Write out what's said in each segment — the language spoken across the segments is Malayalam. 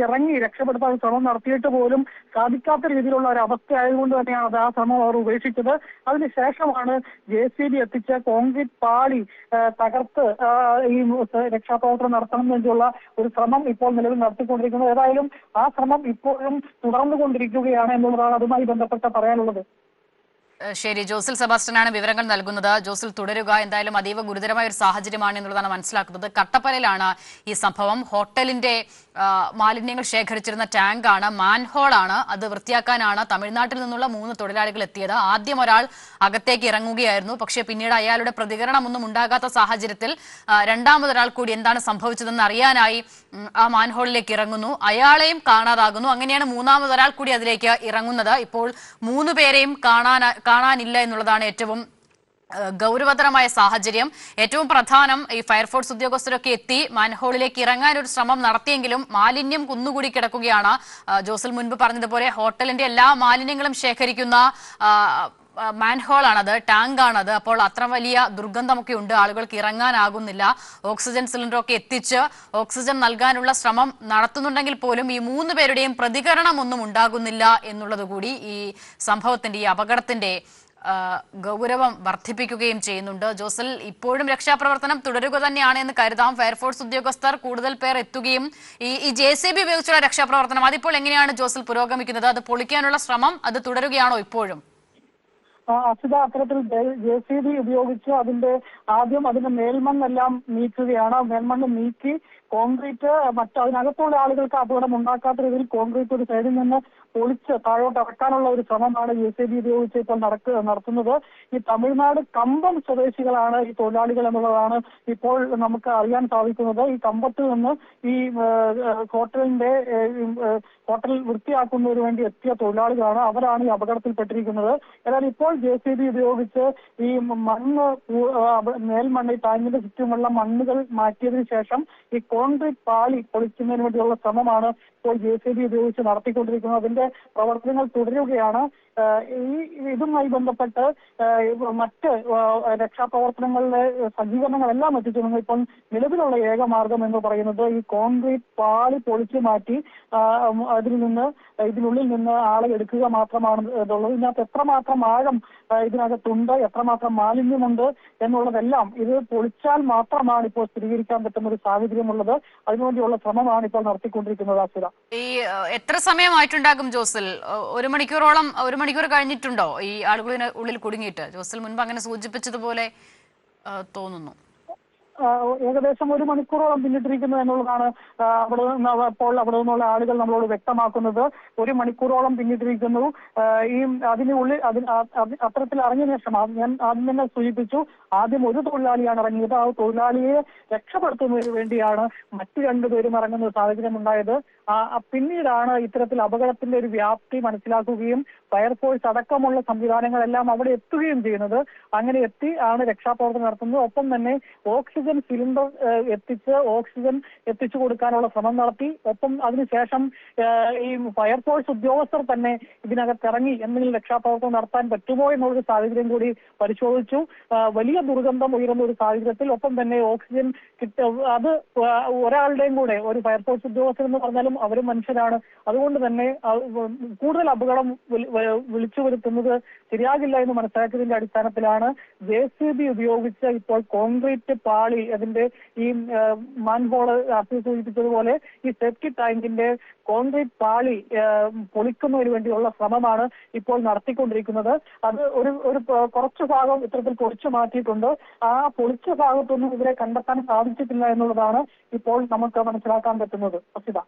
ഇറങ്ങി രക്ഷപ്പെടുത്താൻ ശ്രമം നടത്തിയിട്ട് പോലും സാധിക്കാത്ത രീതിയിലുള്ള ഒരു അവസ്ഥ ആയതുകൊണ്ട് തന്നെയാണ് അത് ആ ശ്രമം അവർ ഉപേക്ഷിച്ചത്. അതിനുശേഷമാണ് ജെ സി ബി എത്തിച്ച കോൺക്രീറ്റ് പാളി തകർത്ത് ഈ രക്ഷാപ്രവർത്തനം നടത്തണം വേണ്ടിയുള്ള ഒരു ശ്രമം ഇപ്പോൾ നിലവിൽ നടത്തിക്കൊണ്ടിരിക്കുന്നത് ഏതായാലും ആ ശ്രമം ഇപ്പോഴും തുടർന്നുകൊണ്ടിരിക്കുകയാണ് എന്നുള്ളതാണ് അതുമായി ബന്ധപ്പെട്ട് പറയാനുള്ളത്. ശരി. ജോസിൽ സെബാസ്റ്റ്യനാണ് വിവരങ്ങൾ നൽകുന്നത്. ജോസിൽ തുടരുക. എന്തായാലും അതീവ ഗുരുതരമായ ഒരു സാഹചര്യമാണ് എന്നുള്ളതാണ് മനസ്സിലാക്കുന്നത്. കട്ടപ്പനയിലാണ് ഈ സംഭവം. ഹോട്ടലിന്റെ മാലിന്യങ്ങൾ ശേഖരിച്ചിരുന്ന ടാങ്കാണ്. മാൻഹോളാണ് അത് വൃത്തിയാക്കാനാണ് തമിഴ്നാട്ടിൽ നിന്നുള്ള മൂന്ന് തൊഴിലാളികൾ എത്തിയത്. ആദ്യം ഒരാൾ അകത്തേക്ക് ഇറങ്ങുകയായിരുന്നു. പക്ഷേ പിന്നീട് അയാളുടെ പ്രതികരണമൊന്നും ഉണ്ടാകാത്ത സാഹചര്യത്തിൽ രണ്ടാമതൊരാൾ കൂടി എന്താണ് സംഭവിച്ചതെന്ന് അറിയാനായി ആ മാൻഹോളിലേക്ക് ഇറങ്ങുന്നു. അയാളെയും കാണാതാകുന്നു. അങ്ങനെയാണ് മൂന്നാമതൊരാൾ കൂടി അതിലേക്ക് ഇറങ്ങുന്നത്. ഇപ്പോൾ മൂന്ന് പേരെയും കാണാൻ കാണാനില്ല എന്നുള്ളതാണ് ഏറ്റവും ഗൗരവതരമായ സാഹചര്യം. ഏറ്റവും പ്രധാനം ഈ ഫയർഫോഴ്സ് ഉദ്യോഗസ്ഥരൊക്കെ എത്തി മാൻഹോളിലേക്ക് ഇറങ്ങാൻ ഒരു ശ്രമം നടത്തിയെങ്കിലും മാലിന്യം കുന്നുകൂടി കിടക്കുകയാണ്. ജോസൽ മുൻപ് പറഞ്ഞതുപോലെ ഹോട്ടലിന്റെ എല്ലാ മാലിന്യങ്ങളും ശേഖരിക്കുന്ന ആ, ആണത് ടാങ്ക് ആണത് അപ്പോൾ അത്ര വലിയ ദുർഗന്ധമൊക്കെ ഉണ്ട്. ആളുകൾക്ക് ഇറങ്ങാനാകുന്നില്ല. ഓക്സിജൻ സിലിണ്ടറൊക്കെ എത്തിച്ച് ഓക്സിജൻ നൽകാനുള്ള ശ്രമം നടത്തുന്നുണ്ടെങ്കിൽ പോലും ഈ മൂന്ന് പേരുടെയും പ്രതികരണം ഒന്നും ഉണ്ടാകുന്നില്ല എന്നുള്ളത് കൂടി ഈ സംഭവത്തിന്റെ ഈ അപകടത്തിന്റെ ഗൗരവം വർദ്ധിപ്പിക്കുകയും ചെയ്യുന്നുണ്ട്. ജോസൽ ഇപ്പോഴും രക്ഷാപ്രവർത്തനം തുടരുക തന്നെയാണ് എന്ന് കരുതാം. ഫയർഫോഴ്സ് ഉദ്യോഗസ്ഥർ കൂടുതൽ പേർ എത്തുകയും ഈ ഈ ജെ സി ബി ഉപയോഗിച്ചുള്ള രക്ഷാപ്രവർത്തനം അതിപ്പോൾ എങ്ങനെയാണ് ജോസൽ പുരോഗമിക്കുന്നത്? അത് പൊളിക്കാനുള്ള ശ്രമം അത് തുടരുകയാണോ ഇപ്പോഴും? അസിത അത്തരത്തിൽ ജെ സി ബി ഉപയോഗിച്ച് അതിന്റെ ആദ്യം അതിന്റെ മേൽമണ്ണെല്ലാം നീക്കുകയാണ്. മേൽമണ്ണ് നീക്കി കോൺക്രീറ്റ് മറ്റ് അതിനകത്തുള്ള ആളുകൾക്ക് അപകടം ഉണ്ടാക്കാത്ത രീതിയിൽ കോൺക്രീറ്റ് ഒരു സൈഡിൽ നിന്ന് പൊളിച്ച് താഴോട്ട് ഇറക്കാനുള്ള ഒരു ശ്രമമാണ് യു സി ബി ഉപയോഗിച്ച് ഇപ്പോൾ നടക്കുക നടത്തുന്നത്. ഈ തമിഴ്നാട് കമ്പം സ്വദേശികളാണ് ഈ തൊഴിലാളികൾ എന്നുള്ളതാണ് ഇപ്പോൾ നമുക്ക് അറിയാൻ സാധിക്കുന്നത്. ഈ കമ്പത്ത് നിന്ന് ഈ ഹോട്ടലിന്റെ ഹോട്ടൽ വൃത്തിയാക്കുന്നതിന് വേണ്ടി എത്തിയ തൊഴിലാളികളാണ് അവരാണ് ഈ അപകടത്തിൽപ്പെട്ടിരിക്കുന്നത്. എന്നാൽ ഇപ്പോൾ ജെ സി ബി ഉപയോഗിച്ച് ഈ മണ്ണ് മേൽമണ്ണ് ഈ ടാങ്കിന്റെ ചുറ്റുമുള്ള മണ്ണുകൾ മാറ്റിയതിനു ശേഷം ഈ കോൺക്രീറ്റ് പാളി പൊളിക്കുന്നതിന് വേണ്ടിയുള്ള ശ്രമമാണ് ഇപ്പോൾ ജെ സി ബി ഉപയോഗിച്ച് നടത്തിക്കൊണ്ടിരിക്കുന്നത്. അതിന്റെ പ്രവർത്തനങ്ങൾ തുടരുകയാണ്. ഈ ഇതുമായി ബന്ധപ്പെട്ട് മറ്റ് രക്ഷാപ്രവർത്തനങ്ങളിലെ സജ്ജീകരണങ്ങളെല്ലാം എത്തിച്ചിരുന്നു ഇപ്പോൾ നിലവിലുള്ള ഏക മാർഗം എന്ന് പറയുന്നത് ഈ കോൺക്രീറ്റ് പാളി പൊളിച്ചു മാറ്റി അതിൽ നിന്ന് ഇതിനുള്ളിൽ നിന്ന് ആളെ എടുക്കുക മാത്രമാണ് ഇതുള്ളത്. ഇതിനകത്ത് എത്രമാത്രം ആഴം ഇതിനകത്തുണ്ട് എത്രമാത്രം മാലിന്യമുണ്ട് എന്നുള്ളതെല്ലാം ഇത് പൊളിച്ചാൽ മാത്രമാണ് ഇപ്പോൾ സ്ഥിരീകരിക്കാൻ പറ്റുന്ന ഒരു സാഹചര്യമുള്ളത്. അതിനുവേണ്ടിയുള്ള ശ്രമമാണ് ഇപ്പോൾ നടത്തിക്കൊണ്ടിരിക്കുന്നത് അസുര. ഈ എത്ര സമയമായിട്ടുണ്ടാകും ജോസൽ? ഒരു മണിക്കൂറോളം ഒരു മണിക്കൂർ കഴിഞ്ഞിട്ടുണ്ടോ ഈ ആളുകളിന് ഉള്ളിൽ കുടുങ്ങിയിട്ട്? ജോസൽ മുൻപ് അങ്ങനെ സൂചിപ്പിച്ചതുപോലെ തോന്നുന്നു. ഏകദേശം ഒരു മണിക്കൂറോളം പിന്നിട്ടിരിക്കുന്നു എന്നുള്ളതാണ് അവിടെ നിന്ന് അപ്പോൾ അവിടെ നിന്നുള്ള ആളുകൾ നമ്മളോട് വ്യക്തമാക്കുന്നത്. ഒരു മണിക്കൂറോളം പിന്നിട്ടിരിക്കുന്നു. ഈ അതിനുള്ളിൽ അതിന് അത്തരത്തിൽ ഇറങ്ങിയ ശേഷം ഞാൻ ആദ്യം തന്നെ സൂചിപ്പിച്ചു ആദ്യം ഒരു തൊഴിലാളിയാണ് ഇറങ്ങിയത്. ആ തൊഴിലാളിയെ രക്ഷപ്പെടുത്തുന്നതിന് വേണ്ടിയാണ് മറ്റു രണ്ടുപേരും ഇറങ്ങുന്ന സാഹചര്യം ഉണ്ടായത് പിന്നീടാണ് ഇത്തരത്തിൽ അപകടത്തിന്റെ ഒരു വ്യാപ്തി മനസ്സിലാക്കുകയും ഫയർഫോഴ്സ് അടക്കമുള്ള സംവിധാനങ്ങളെല്ലാം അവിടെ എത്തുകയും ചെയ്യുന്നത്. അങ്ങനെ എത്തി ആണ് രക്ഷാപ്രവർത്തനം നടത്തുന്നത്. ഒപ്പം തന്നെ ഓക്സിജൻ സിലിണ്ടർ എത്തിച്ച് ഓക്സിജൻ എത്തിച്ചു കൊടുക്കാനുള്ള ശ്രമം നടത്തി. ഒപ്പം അതിനുശേഷം ഈ ഫയർഫോഴ്സ് ഉദ്യോഗസ്ഥർ തന്നെ ഇതിനകത്ത് ഇറങ്ങി എന്തെങ്കിലും രക്ഷാപ്രവർത്തനം നടത്താൻ പറ്റുമോ എന്നുള്ളൊരു സാഹചര്യം കൂടി പരിശോധിച്ചു. വലിയ ദുർഗന്ധം ഉയരുന്ന ഒരു സാഹചര്യത്തിൽ ഒപ്പം തന്നെ ഓക്സിജൻ കിട്ട അത് ഒരാളുടെയും കൂടെ ഒരു ഫയർഫോഴ്സ് ഉദ്യോഗസ്ഥർ എന്ന് പറഞ്ഞാലും അവരും മനുഷ്യരാണ്. അതുകൊണ്ട് തന്നെ കൂടുതൽ അപകടം വിളിച്ചു വരുത്തുന്നത് ശരിയാകില്ല എന്ന് മനസ്സിലാക്കിയതിന്റെ അടിസ്ഥാനത്തിലാണ് ജെ സി ബി ഉപയോഗിച്ച് ഇപ്പോൾ കോൺക്രീറ്റ് പാളി അതിന്റെ ഈ മാൻഹോൾ ആർത്തി സൂചിപ്പിച്ചതുപോലെ ഈ സെപ്റ്റി ടാങ്കിന്റെ കോൺക്രീറ്റ് പാളി പൊളിക്കുന്നതിന് വേണ്ടിയുള്ള ശ്രമമാണ് ഇപ്പോൾ നടത്തിക്കൊണ്ടിരിക്കുന്നത്. അത് ഒരു ഒരു കുറച്ച് ഭാഗം ഇത്തരത്തിൽ പൊളിച്ചു മാറ്റിയിട്ടുണ്ട്. ആ പൊളിച്ച ഭാഗത്തൊന്നും ഇവരെ കണ്ടെത്താൻ സാധിച്ചിട്ടില്ല എന്നുള്ളതാണ് ഇപ്പോൾ നമുക്ക് മനസ്സിലാക്കാൻ പറ്റുന്നത്. അസിത.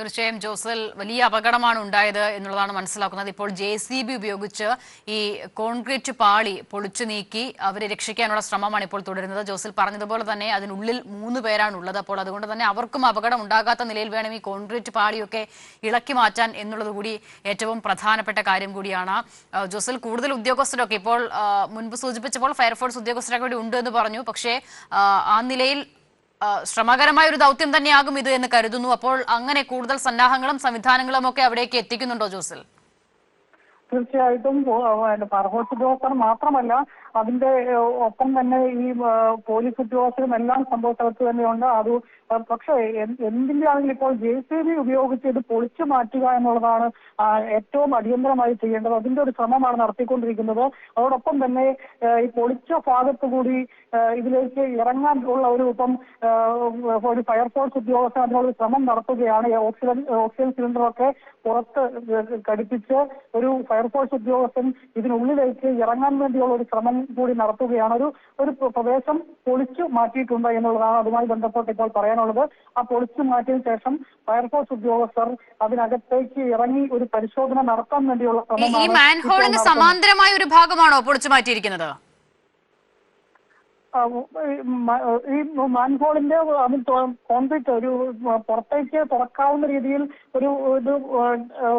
തീർച്ചയായും ജോസൽ വലിയ അപകടമാണ് ഉണ്ടായത് എന്നുള്ളതാണ് മനസ്സിലാക്കുന്നത്. ഇപ്പോൾ ജെ സി ബി ഉപയോഗിച്ച് ഈ കോൺക്രീറ്റ് പാളി പൊളിച്ചു നീക്കി അവരെ രക്ഷിക്കാനുള്ള ശ്രമമാണ് ഇപ്പോൾ തുടരുന്നത്. ജോസൽ പറഞ്ഞതുപോലെ തന്നെ അതിനുള്ളിൽ മൂന്ന് പേരാണ് ഉള്ളത് അപ്പോൾ അതുകൊണ്ട് തന്നെ അവർക്കും അപകടം ഉണ്ടാകാത്ത നിലയിൽ വേണം ഈ കോൺക്രീറ്റ് പാളിയൊക്കെ ഇളക്കി മാറ്റാൻ എന്നുള്ളത് കൂടി ഏറ്റവും പ്രധാനപ്പെട്ട കാര്യം കൂടിയാണ്. ജോസിൽ കൂടുതൽ ഉദ്യോഗസ്ഥരൊക്കെ ഇപ്പോൾ മുൻപ് സൂചിപ്പിച്ചപ്പോൾ ഫയർഫോഴ്സ് ഉദ്യോഗസ്ഥരൊക്കെ കൂടി ഉണ്ട് എന്ന് പറഞ്ഞു. പക്ഷേ ആ, നിലയിൽ ശ്രമകരമായ ഒരു ദൗത്യം തന്നെയാകും ഇത് എന്ന് കരുതുന്നു. അപ്പോൾ അങ്ങനെ കൂടുതൽ സന്നാഹങ്ങളും സംവിധാനങ്ങളും ഒക്കെ അവിടേക്ക് എത്തിക്കുന്നുണ്ടോ ജോസൽ? തീർച്ചയായിട്ടും ഫർഹോസ് ഉദ്യോഗസ്ഥർ മാത്രമല്ല അതിന്റെ ഒപ്പം തന്നെ ഈ പോലീസ് ഉദ്യോഗസ്ഥരും എല്ലാം സംഭവ സ്ഥലത്ത് തന്നെയുണ്ട്. അത് പക്ഷേ എന്തിന്റെയാണെങ്കിൽ ഇപ്പോൾ ജെ സി ബി ഉപയോഗിച്ച് ഇത് പൊളിച്ചു മാറ്റുക എന്നുള്ളതാണ് ഏറ്റവും അടിയന്തരമായി ചെയ്യേണ്ടത്. അതിന്റെ ഒരു ശ്രമമാണ് നടത്തിക്കൊണ്ടിരിക്കുന്നത്. അതോടൊപ്പം തന്നെ ഈ പൊളിച്ച ഭാഗത്ത് കൂടി ഇതിലേക്ക് ഇറങ്ങാൻ ഉള്ള ഒരു ഇപ്പം ഒരു ഫയർഫോഴ്സ് ഉദ്യോഗസ്ഥർ അതിനുള്ള ശ്രമം നടത്തുകയാണ്. ഓക്സിജൻ ഓക്സിജൻ സിലിണ്ടറൊക്കെ പുറത്ത് ഘടിപ്പിച്ച് ഒരു ഫയർഫോഴ്സ് ഉദ്യോഗസ്ഥൻ ഇതിനുള്ളിലേക്ക് ഇറങ്ങാൻ വേണ്ടിയുള്ള ഒരു ശ്രമം കൂടി നടത്തുകയാണ്. ഒരു ഒരു പ്ര- പ്രദേശം പൊളിച്ചു മാറ്റിയിട്ടുണ്ട് എന്നുള്ളതാണ് അതുമായി ബന്ധപ്പെട്ട് ഇപ്പോൾ പറയാനുള്ളത്. ആ പൊളിച്ചു മാറ്റിയ ശേഷം ഫയർഫോഴ്സ് ഉദ്യോഗസ്ഥർ അതിനകത്തേക്ക് ഇറങ്ങി ഒരു പരിശോധന നടത്താൻ വേണ്ടിയുള്ള ഈ- ഈ ശ്രമമാണ് മാൻഹോളിന്. സമാന്തരമായ ഒരു ഭാഗമാണോ പൊളിച്ചു മാറ്റിയിരിക്കുന്നത്? ഈ മാൻഹോളിന്റെ അതിൽ കോൺക്രീറ്റ് ഒരു പുറത്തേക്ക് തുറക്കാവുന്ന രീതിയിൽ ഒരു ഇത്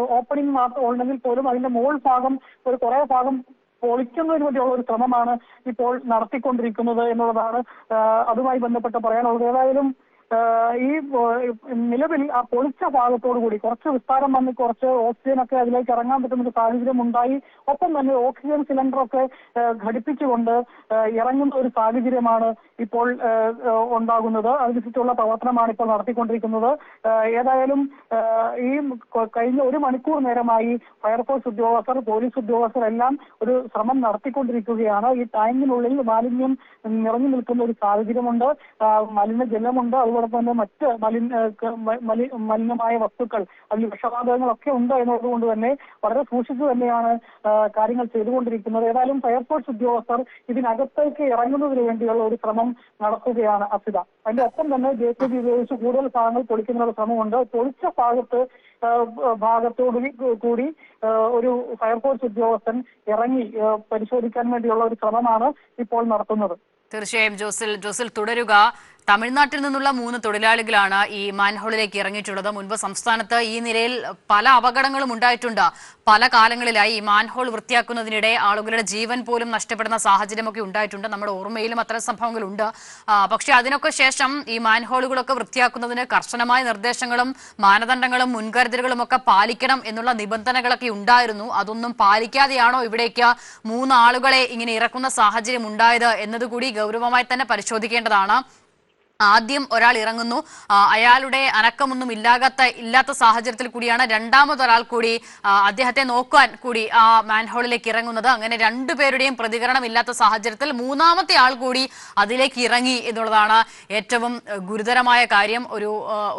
ഓപ്പണിംഗ് മാത്രം ഉണ്ടെങ്കിൽ പോലും അതിന്റെ മുകൾ ഭാഗം ഒരു കുറെ ഭാഗം പൊളിക്കുന്നതിന് വേണ്ടിയുള്ള ഒരു ശ്രമമാണ് ഇപ്പോൾ നടത്തിക്കൊണ്ടിരിക്കുന്നത് എന്നുള്ളതാണ്. അതുമായി ബന്ധപ്പെട്ട് പറയാനുള്ളത്. ഏതായാലും ഈ നിലവിൽ ആ പൊളിച്ച ഭാഗത്തോടു കൂടി കുറച്ച് വിസ്താരം വന്ന് കുറച്ച് ഓക്സിജൻ ഒക്കെ അതിലേക്ക് ഇറങ്ങാൻ പറ്റുന്ന ഒരു സാഹചര്യം ഉണ്ടായി. ഒപ്പം തന്നെ ഓക്സിജൻ സിലിണ്ടറൊക്കെ ഘടിപ്പിച്ചുകൊണ്ട് ഇറങ്ങുന്ന ഒരു സാഹചര്യമാണ് ഇപ്പോൾ ഉണ്ടാകുന്നത്. അതിനനുസരിച്ചുള്ള പ്രവർത്തനമാണ് ഇപ്പോൾ നടത്തിക്കൊണ്ടിരിക്കുന്നത്. ഏതായാലും ഈ കഴിഞ്ഞ ഒരു മണിക്കൂർ നേരമായി ഫയർഫോഴ്സ് ഉദ്യോഗസ്ഥർ പോലീസ് ഉദ്യോഗസ്ഥർ എല്ലാം ഒരു ശ്രമം നടത്തിക്കൊണ്ടിരിക്കുകയാണ്. ഈ ടാങ്കിനുള്ളിൽ മാലിന്യം നിറഞ്ഞു നിൽക്കുന്ന ഒരു സാഹചര്യമുണ്ട്. മലിനജലമുണ്ട്. അതുപോലെ തന്നെ മറ്റ് മലിന മലിനമായ വസ്തുക്കൾ അതിൽ വിഷവാതകങ്ങളൊക്കെ ഉണ്ട് എന്നതുകൊണ്ട് തന്നെ വളരെ സൂക്ഷിച്ചു തന്നെയാണ് കാര്യങ്ങൾ ചെയ്തുകൊണ്ടിരിക്കുന്നത്. ഏതായാലും ഫയർഫോഴ്സ് ഉദ്യോഗസ്ഥർ ഇതിനകത്തേക്ക് ഇറങ്ങുന്നതിന് വേണ്ടിയുള്ള ഒരു ശ്രമം നടത്തുകയാണ് അസിത അതിന്റെ ഒപ്പം തന്നെ ജെ സി ബി ഉപയോഗിച്ച് കൂടുതൽ ഭാഗങ്ങൾ പൊളിക്കുന്നതിനുള്ള ശ്രമമുണ്ട്. പൊളിച്ച ഭാഗത്ത് ഭാഗത്തോടു കൂടി ഒരു ഫയർഫോഴ്സ് ഉദ്യോഗസ്ഥൻ ഇറങ്ങി പരിശോധിക്കാൻ വേണ്ടിയുള്ള ഒരു ശ്രമമാണ് ഇപ്പോൾ നടത്തുന്നത്. തീർച്ചയായും ജോസിൽ ജോസിൽ തുടരുക. തമിഴ്നാട്ടിൽ നിന്നുള്ള മൂന്ന് തൊഴിലാളികളാണ് ഈ മാൻഹോളിലേക്ക് ഇറങ്ങിയിട്ടുള്ളത്. മുൻപ് സംസ്ഥാനത്ത് ഈ നിലയിൽ പല അപകടങ്ങളും ഉണ്ടായിട്ടുണ്ട്. പല കാലങ്ങളിലായി ഈ മാൻഹോൾ വൃത്തിയാക്കുന്നതിനിടെ ആളുകളുടെ ജീവൻ പോലും നഷ്ടപ്പെടുന്ന സാഹചര്യമൊക്കെ ഉണ്ടായിട്ടുണ്ട്. നമ്മുടെ ഓർമ്മയിലും അത്തരം സംഭവങ്ങളുണ്ട്. പക്ഷെ അതിനൊക്കെ ശേഷം ഈ മാൻഹോളുകളൊക്കെ വൃത്തിയാക്കുന്നതിന് കർശനമായ നിർദ്ദേശങ്ങളും മാനദണ്ഡങ്ങളും മുൻകരുതലുകളും ഒക്കെ പാലിക്കണം എന്നുള്ള നിബന്ധനകളൊക്കെ ഉണ്ടായിരുന്നു. അതൊന്നും പാലിക്കാതെയാണോ ഇവിടേക്ക് മൂന്ന് ആളുകളെ ഇങ്ങനെ ഇറക്കുന്ന സാഹചര്യം ഉണ്ടായത് എന്നതുകൂടി ഗൗരവമായി തന്നെ പരിശോധിക്കേണ്ടതാണ്. ആദ്യം ഒരാൾ ഇറങ്ങുന്നു. അയാളുടെ അനക്കമൊന്നും ഇല്ലാകാത്ത ഇല്ലാത്ത സാഹചര്യത്തിൽ കൂടിയാണ് രണ്ടാമതൊരാൾ കൂടി അദ്ദേഹത്തെ നോക്കാൻ കൂടി ആ മാൻഹോളിലേക്ക് ഇറങ്ങുന്നത്. അങ്ങനെ രണ്ടുപേരുടെയും പ്രതികരണം ഇല്ലാത്ത സാഹചര്യത്തിൽ മൂന്നാമത്തെ ആൾ കൂടി അതിലേക്ക് ഇറങ്ങി എന്നുള്ളതാണ് ഏറ്റവും ഗുരുതരമായ കാര്യം. ഒരു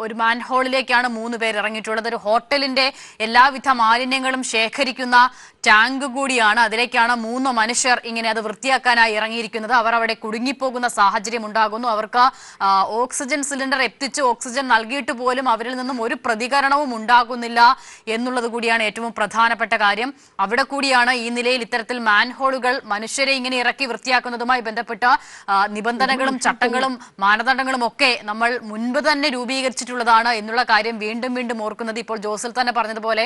ഒരു മാൻഹോളിലേക്കാണ് മൂന്ന് പേർ ഇറങ്ങിയിട്ടുള്ളത്. ഒരു ഹോട്ടലിന്റെ എല്ലാവിധ മാലിന്യങ്ങളും ശേഖരിക്കുന്ന ടാങ്ക് കൂടിയാണ്. അതിലേക്കാണ് മൂന്ന് മനുഷ്യർ ഇങ്ങനെ അത് വൃത്തിയാക്കാനായി ഇറങ്ങിയിരിക്കുന്നത്. അവർ അവിടെ കുടുങ്ങിപ്പോകുന്ന സാഹചര്യം ഉണ്ടാകുന്നു. അവർക്ക് ഓക്സിജൻ സിലിണ്ടർ എത്തിച്ച് ഓക്സിജൻ നൽകിയിട്ട് പോലും അവരിൽ നിന്നും ഒരു പ്രതികരണവും ഉണ്ടാകുന്നില്ല എന്നുള്ളത് കൂടിയാണ് ഏറ്റവും പ്രധാനപ്പെട്ട കാര്യം. അവിടെ കൂടിയാണ് ഈ നിലയിൽ ഇത്തരത്തിൽ മാൻഹോളുകൾ മനുഷ്യരെ ഇങ്ങനെ ഇറക്കി വൃത്തിയാക്കുന്നതുമായി ബന്ധപ്പെട്ട നിബന്ധനകളും ചട്ടങ്ങളും മാനദണ്ഡങ്ങളും ഒക്കെ നമ്മൾ മുൻപ് തന്നെ രൂപീകരിച്ചിട്ടുള്ളതാണ് എന്നുള്ള കാര്യം വീണ്ടും വീണ്ടും ഓർക്കുന്നത്. ഇപ്പോൾ ജോസിൽ തന്നെ പറഞ്ഞതുപോലെ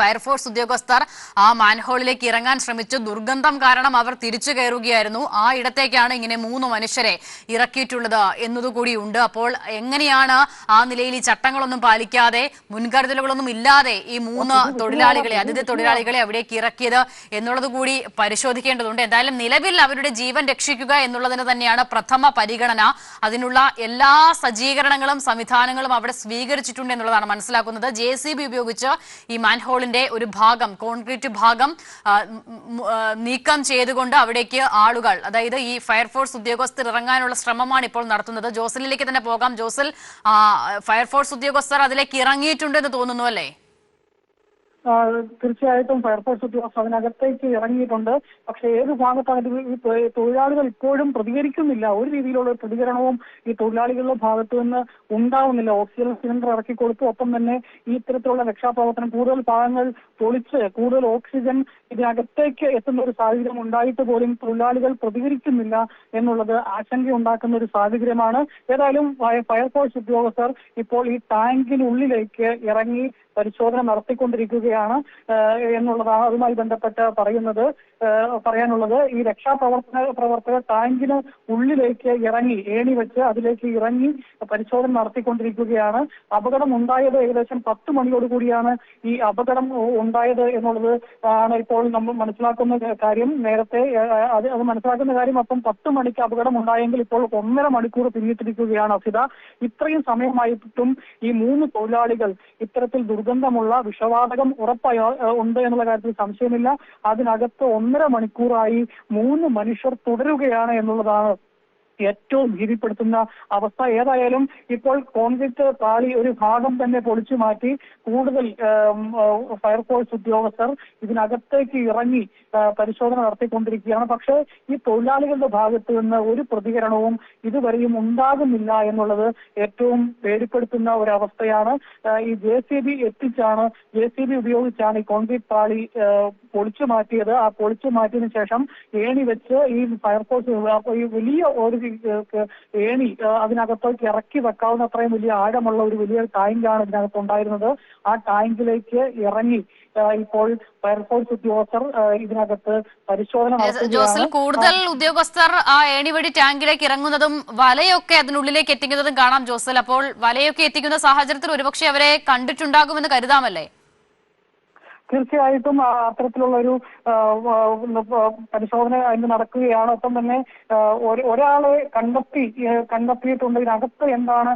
ഫയർഫോഴ്സ് ഉദ്യോഗസ്ഥർ ആ മാൻഹോളിലേക്ക് ഇറങ്ങാൻ ശ്രമിച്ചു. ദുർഗന്ധം കാരണം അവർ തിരിച്ചു കയറുകയായിരുന്നു. ആ ഇടത്തേക്കാണ് ഇങ്ങനെ മൂന്ന് മനുഷ്യരെ ഇറക്കിയിട്ടുള്ളത് എന്നതുകൂടി ഉണ്ട്. അപ്പോൾ എങ്ങനെയാണ് ആ നിലയിൽ ഈ ചട്ടങ്ങളൊന്നും പാലിക്കാതെ മുൻകരുതലുകളൊന്നും ഇല്ലാതെ ഈ മൂന്ന് തൊഴിലാളികളെ അതിഥി തൊഴിലാളികളെ അവിടേക്ക് ഇറക്കിയത് എന്നുള്ളത് കൂടി പരിശോധിക്കേണ്ടതുണ്ട്. എന്തായാലും നിലവിൽ അവരുടെ ജീവൻ രക്ഷിക്കുക എന്നുള്ളതിന് തന്നെയാണ് പ്രഥമ പരിഗണന. അതിനുള്ള എല്ലാ സജ്ജീകരണങ്ങളും സംവിധാനങ്ങളും അവിടെ സ്വീകരിച്ചിട്ടുണ്ട് എന്നുള്ളതാണ് മനസ്സിലാക്കുന്നത്. ജെ ഉപയോഗിച്ച് ഈ മാൻഹോളിന്റെ ഒരു ഭാഗം കോൺക്രീറ്റ് ഭാഗം നീക്കം ചെയ്തുകൊണ്ട് അവിടേക്ക് ആളുകൾ അതായത് ഈ ഫയർഫോഴ്സ് ഉദ്യോഗസ്ഥർ ഇറങ്ങാനുള്ള ശ്രമമാണ് ഇപ്പോൾ നടത്തുന്നത്. ജോസലിലേക്ക് തന്നെ പോകാം. ജോസൽ ഫയർഫോഴ്സ് ഉദ്യോഗസ്ഥർ അതിലേക്ക് ഇറങ്ങിയിട്ടുണ്ട് എന്ന് തോന്നുന്നു അല്ലേ? തീർച്ചയായിട്ടും ഫയർഫോഴ്സ് ഉദ്യോഗസ്ഥർ അതിനകത്തേക്ക് ഇറങ്ങിയിട്ടുണ്ട്. പക്ഷേ ഏത് ഭാഗത്താണ് തൊഴിലാളികൾ ഇപ്പോഴും പ്രതികരിക്കുന്നില്ല. ഒരു രീതിയിലുള്ള പ്രതികരണവും ഈ തൊഴിലാളികളുടെ ഭാഗത്തു നിന്ന് ഉണ്ടാവുന്നില്ല. ഓക്സിജൻ സിലിണ്ടർ ഇറക്കി കൊടുത്തു. ഒപ്പം തന്നെ ഈ ഇത്തരത്തിലുള്ള രക്ഷാപ്രവർത്തനം കൂടുതൽ ഭാഗങ്ങൾ പൊളിച്ച് കൂടുതൽ ഓക്സിജൻ ഇതിനകത്തേക്ക് എത്തുന്ന ഒരു സാഹചര്യം ഉണ്ടായിട്ട് പോലും തൊഴിലാളികൾ പ്രതികരിക്കുന്നില്ല എന്നുള്ളത് ആശങ്കയുണ്ടാക്കുന്ന ഒരു സാഹചര്യമാണ്. ഏതായാലും ഫയർഫോഴ്സ് ഉദ്യോഗസ്ഥർ ഇപ്പോൾ ഈ ടാങ്കിനുള്ളിലേക്ക് ഇറങ്ങി പരിശോധന നടത്തിക്കൊണ്ടിരിക്കുകയാണ് എന്നുള്ളതാണ് അതുമായി ബന്ധപ്പെട്ട് പറയുന്നത് പറയാനുള്ളത്. ഈ രക്ഷാപ്രവർത്തന പ്രവർത്തകർ ടാങ്കിന് ഉള്ളിലേക്ക് ഇറങ്ങി ഏണി വെച്ച് അതിലേക്ക് ഇറങ്ങി പരിശോധന നടത്തിക്കൊണ്ടിരിക്കുകയാണ്. അപകടം ഉണ്ടായത് ഏകദേശം പത്ത് മണിയോട് കൂടിയാണ് ഈ അപകടം ഉണ്ടായത് എന്നുള്ളത് ആണ് ഇപ്പോൾ നമ്മൾ മനസ്സിലാക്കുന്ന കാര്യം. നേരത്തെ അത് അത് മനസ്സിലാക്കുന്ന കാര്യം അപ്പം പത്ത് മണിക്ക് അപകടം ഉണ്ടായെങ്കിൽ ഇപ്പോൾ ഒന്നര മണിക്കൂർ പിന്നിട്ടിരിക്കുകയാണ് അസിത. ഇത്രയും സമയമായിട്ടും ഈ മൂന്ന് തൊഴിലാളികൾ ഇത്തരത്തിൽ ദുർഗന്ധമുള്ള വിഷവാതകം ഉറപ്പായ ഉണ്ട് എന്നുള്ള കാര്യത്തിൽ സംശയമില്ല. അതിനകത്ത് ഒന്നര മണിക്കൂറായി മൂന്ന് മനുഷ്യർ തുടരുകയാണ് എന്നുള്ളതാണ് ഏറ്റവും ഭീതിപ്പെടുത്തുന്ന അവസ്ഥ ഏതായാലും ഇപ്പോൾ കോൺഗ്രസ് പാളി ഒരു ഭാഗം തന്നെ പൊളിച്ചു മാറ്റി കൂടുതൽ ഫയർഫോഴ്സ് ഉദ്യോഗസ്ഥർ ഇതിനകത്തേക്ക് ഇറങ്ങി പരിശോധന നടത്തിക്കൊണ്ടിരിക്കുകയാണ്. പക്ഷേ ഈ തൊഴിലാളികളുടെ ഭാഗത്ത് നിന്ന് ഒരു പ്രതികരണവും ഇതുവരെയും ഉണ്ടാകുന്നില്ല എന്നുള്ളത് ഏറ്റവും പേടിപ്പെടുത്തുന്ന ഒരു അവസ്ഥയാണ് ഈ ജെ സി ബി എത്തിച്ചാണ് ജെ സി ബി ഉപയോഗിച്ചാണ് ഈ കോൺക്രീറ്റ് പാളി പൊളിച്ചു മാറ്റിയത്. ആ പൊളിച്ചു മാറ്റിയതിനു ശേഷം ഏണി വെച്ച് ഈ ഫയർഫോഴ്സ് വലിയ ഒരു ഏണി അതിനകത്തേക്ക് ഇറക്കി വെക്കാവുന്ന അത്രയും വലിയ ആഴമുള്ള ഒരു വലിയ ടാങ്കാണ് ഇതിനകത്ത് ഉണ്ടായിരുന്നത്. ആ ടാങ്കിലേക്ക് ഇറങ്ങി ഇപ്പോൾ ഫയർഫോഴ്സ് ഉദ്യോഗസ്ഥർ ഇതിനകത്ത് പരിശോധന ജോസൽ കൂടുതൽ ഉദ്യോഗസ്ഥർ ആ ഏണി വഴി ടാങ്കിലേക്ക് ഇറങ്ങുന്നതും വലയൊക്കെ അതിനുള്ളിലേക്ക് എത്തിക്കുന്നതും കാണാം ജോസൽ. അപ്പോൾ വലയൊക്കെ എത്തിക്കുന്ന സാഹചര്യത്തിൽ ഒരുപക്ഷെ അവരെ കണ്ടിട്ടുണ്ടാകുമെന്ന് കരുതാമല്ലേ? തീർച്ചയായിട്ടും അത്തരത്തിലുള്ള ഒരു പരിശോധന അതിന് നടക്കുകയാണ്. ഒപ്പം തന്നെ ഒരാളെ കണ്ടെത്തി കണ്ടെത്തിയിട്ടുണ്ട്. ഇതിനകത്ത് എന്താണ്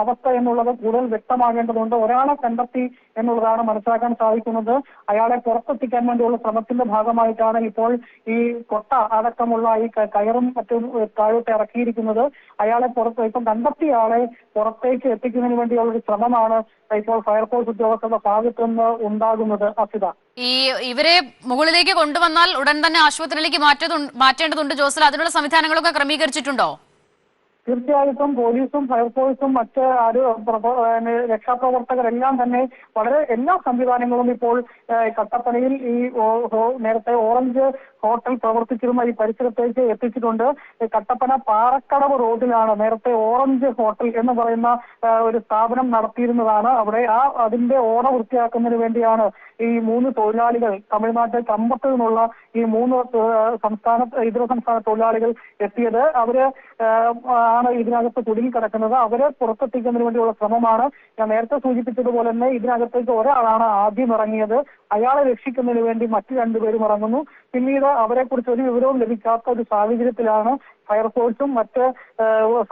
അവസ്ഥ എന്നുള്ളത് കൂടുതൽ വ്യക്തമാകേണ്ടതുണ്ട്. ഒരാളെ കണ്ടെത്തി എന്നുള്ളതാണ് മനസ്സിലാക്കാൻ സാധിക്കുന്നത്. അയാളെ പുറത്തെത്തിക്കാൻ വേണ്ടിയുള്ള ശ്രമത്തിന്റെ ഭാഗമായിട്ടാണ് ഇപ്പോൾ ഈ കൊട്ട അടക്കമുള്ള ഈ കയറും മറ്റും താഴോട്ട് ഇറക്കിയിരിക്കുന്നത്. അയാളെ പുറത്ത് ഇപ്പം കണ്ടെത്തിയ ആളെ പുറത്തേക്ക് എത്തിക്കുന്നതിന് വേണ്ടിയുള്ള ഒരു ശ്രമമാണ് ഇപ്പോൾ ഫയർഫോഴ്സ് ഉദ്യോഗസ്ഥരുടെ ഭാഗത്തു നിന്ന് ഉണ്ടാകുന്നത്. അസിത ഈ ഇവരെ മുകളിലേക്ക് കൊണ്ടുവന്നാൽ ഉടൻ തന്നെ ആശുപത്രിയിലേക്ക് മാറ്റേണ്ടതുണ്ട് ജോസൽ. അതിനുള്ള സംവിധാനങ്ങളൊക്കെ ക്രമീകരിച്ചിട്ടുണ്ടോ? തീർച്ചയായിട്ടും പോലീസും ഫയർഫോഴ്സും മറ്റ് ആര് രക്ഷാപ്രവർത്തകരെല്ലാം തന്നെ വളരെ എല്ലാ സംവിധാനങ്ങളും ഇപ്പോൾ കട്ടപ്പനയിൽ ഈ നേരത്തെ ഓറഞ്ച് ഹോട്ടൽ പ്രവർത്തിച്ചിരുന്ന ഈ പരിസരത്തേക്ക് എത്തിച്ചിട്ടുണ്ട്. കട്ടപ്പന പാറക്കടവ് റോഡിലാണ് നേരത്തെ ഓറഞ്ച് ഹോട്ടൽ എന്ന് പറയുന്ന ഒരു സ്ഥാപനം നടത്തിയിരുന്നതാണ്. അവിടെ ആ അതിന്റെ ഓട വൃത്തിയാക്കുന്നതിന് വേണ്ടിയാണ് ഈ മൂന്ന് തൊഴിലാളികൾ തമിഴ്നാട്ടിൽ കമ്പത്ത് നിന്നുള്ള ഈ മൂന്ന് സംസ്ഥാന ഇതര സംസ്ഥാന തൊഴിലാളികൾ എത്തിയത് അവർ ആണ് ഇതിനകത്ത് കുടുങ്ങി കിടക്കുന്നത്. അവരെ പുറത്തെത്തിക്കുന്നതിന് വേണ്ടിയുള്ള ശ്രമമാണ് ഞാൻ നേരത്തെ സൂചിപ്പിച്ചതുപോലെ തന്നെ ഇതിനകത്തേക്ക് ഒരാളാണ് ആദ്യം ഇറങ്ങിയത്. അയാളെ രക്ഷിക്കുന്നതിന് വേണ്ടി മറ്റു രണ്ടുപേരും ഇറങ്ങുന്നു. പിന്നീട് അവരെ കുറിച്ച് ഒരു വിവരവും ലഭിക്കാത്ത ഒരു സാഹചര്യത്തിലാണ് ഫയർഫോഴ്സും മറ്റ്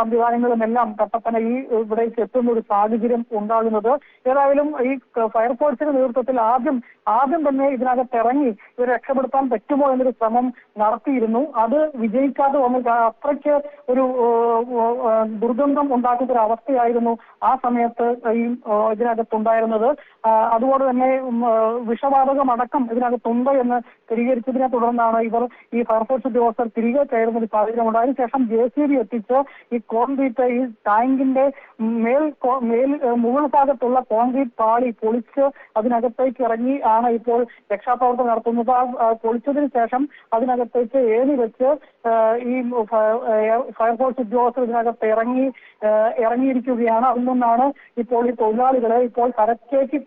സംവിധാനങ്ങളും എല്ലാം കട്ടപ്പന ഈ ഇവിടേക്ക് എത്തുന്ന ഒരു സാഹചര്യം ഉണ്ടാകുന്നത്. ഏതായാലും ഈ ഫയർഫോഴ്സിന്റെ നേതൃത്വത്തിൽ ആദ്യം ആദ്യം തന്നെ ഇതിനകത്ത് ഇറങ്ങി ഇവരെ രക്ഷപ്പെടുത്താൻ പറ്റുമോ എന്നൊരു ശ്രമം നടത്തിയിരുന്നു. അത് വിജയിക്കാതെ വന്നു. അത്രയ്ക്ക് ഒരു ദുർഗന്ധം ഉണ്ടാക്കുന്ന ഒരു അവസ്ഥയായിരുന്നു ആ സമയത്ത് ഈ ഇതിനകത്ത് ഇതിനകത്തുണ്ടായിരുന്നത്. അതുപോലെ തന്നെ വിഷവാതകമടക്കം ഇതിനകത്തുണ്ട് എന്ന് സ്ഥിരീകരിച്ചതിനെ തുടർന്നാണ് ഇവർ ഈ ഫയർഫോഴ്സ് ഉദ്യോഗസ്ഥർ തിരികെ കയറുന്ന ഒരു സാഹചര്യം ഉണ്ടായി. ശേഷം ജെ സി ബി എത്തിച്ച്. ഈ കോൺക്രീറ്റ് ഈ ടാങ്കിന്റെ മേൽ മേൽ മുകൾ ഭാഗത്തുള്ള കോൺക്രീറ്റ് പാളി പൊളിച്ച് അതിനകത്തേക്ക് ഇറങ്ങി ആണ് ഇപ്പോൾ രക്ഷാപ്രവർത്തനം നടത്തുന്നത്. ആ പൊളിച്ചതിന് ശേഷം അതിനകത്തേക്ക് ഏണി വെച്ച് ഈ ഫയർഫോഴ്സ് ഉദ്യോഗസ്ഥർ ഇതിനകത്ത് ഇറങ്ങി ഇറങ്ങിയിരിക്കുകയാണ്. അതിൽ നിന്നാണ് ഇപ്പോൾ ഈ തൊഴിലാളികളെ ഇപ്പോൾ കരക്കേക്ക്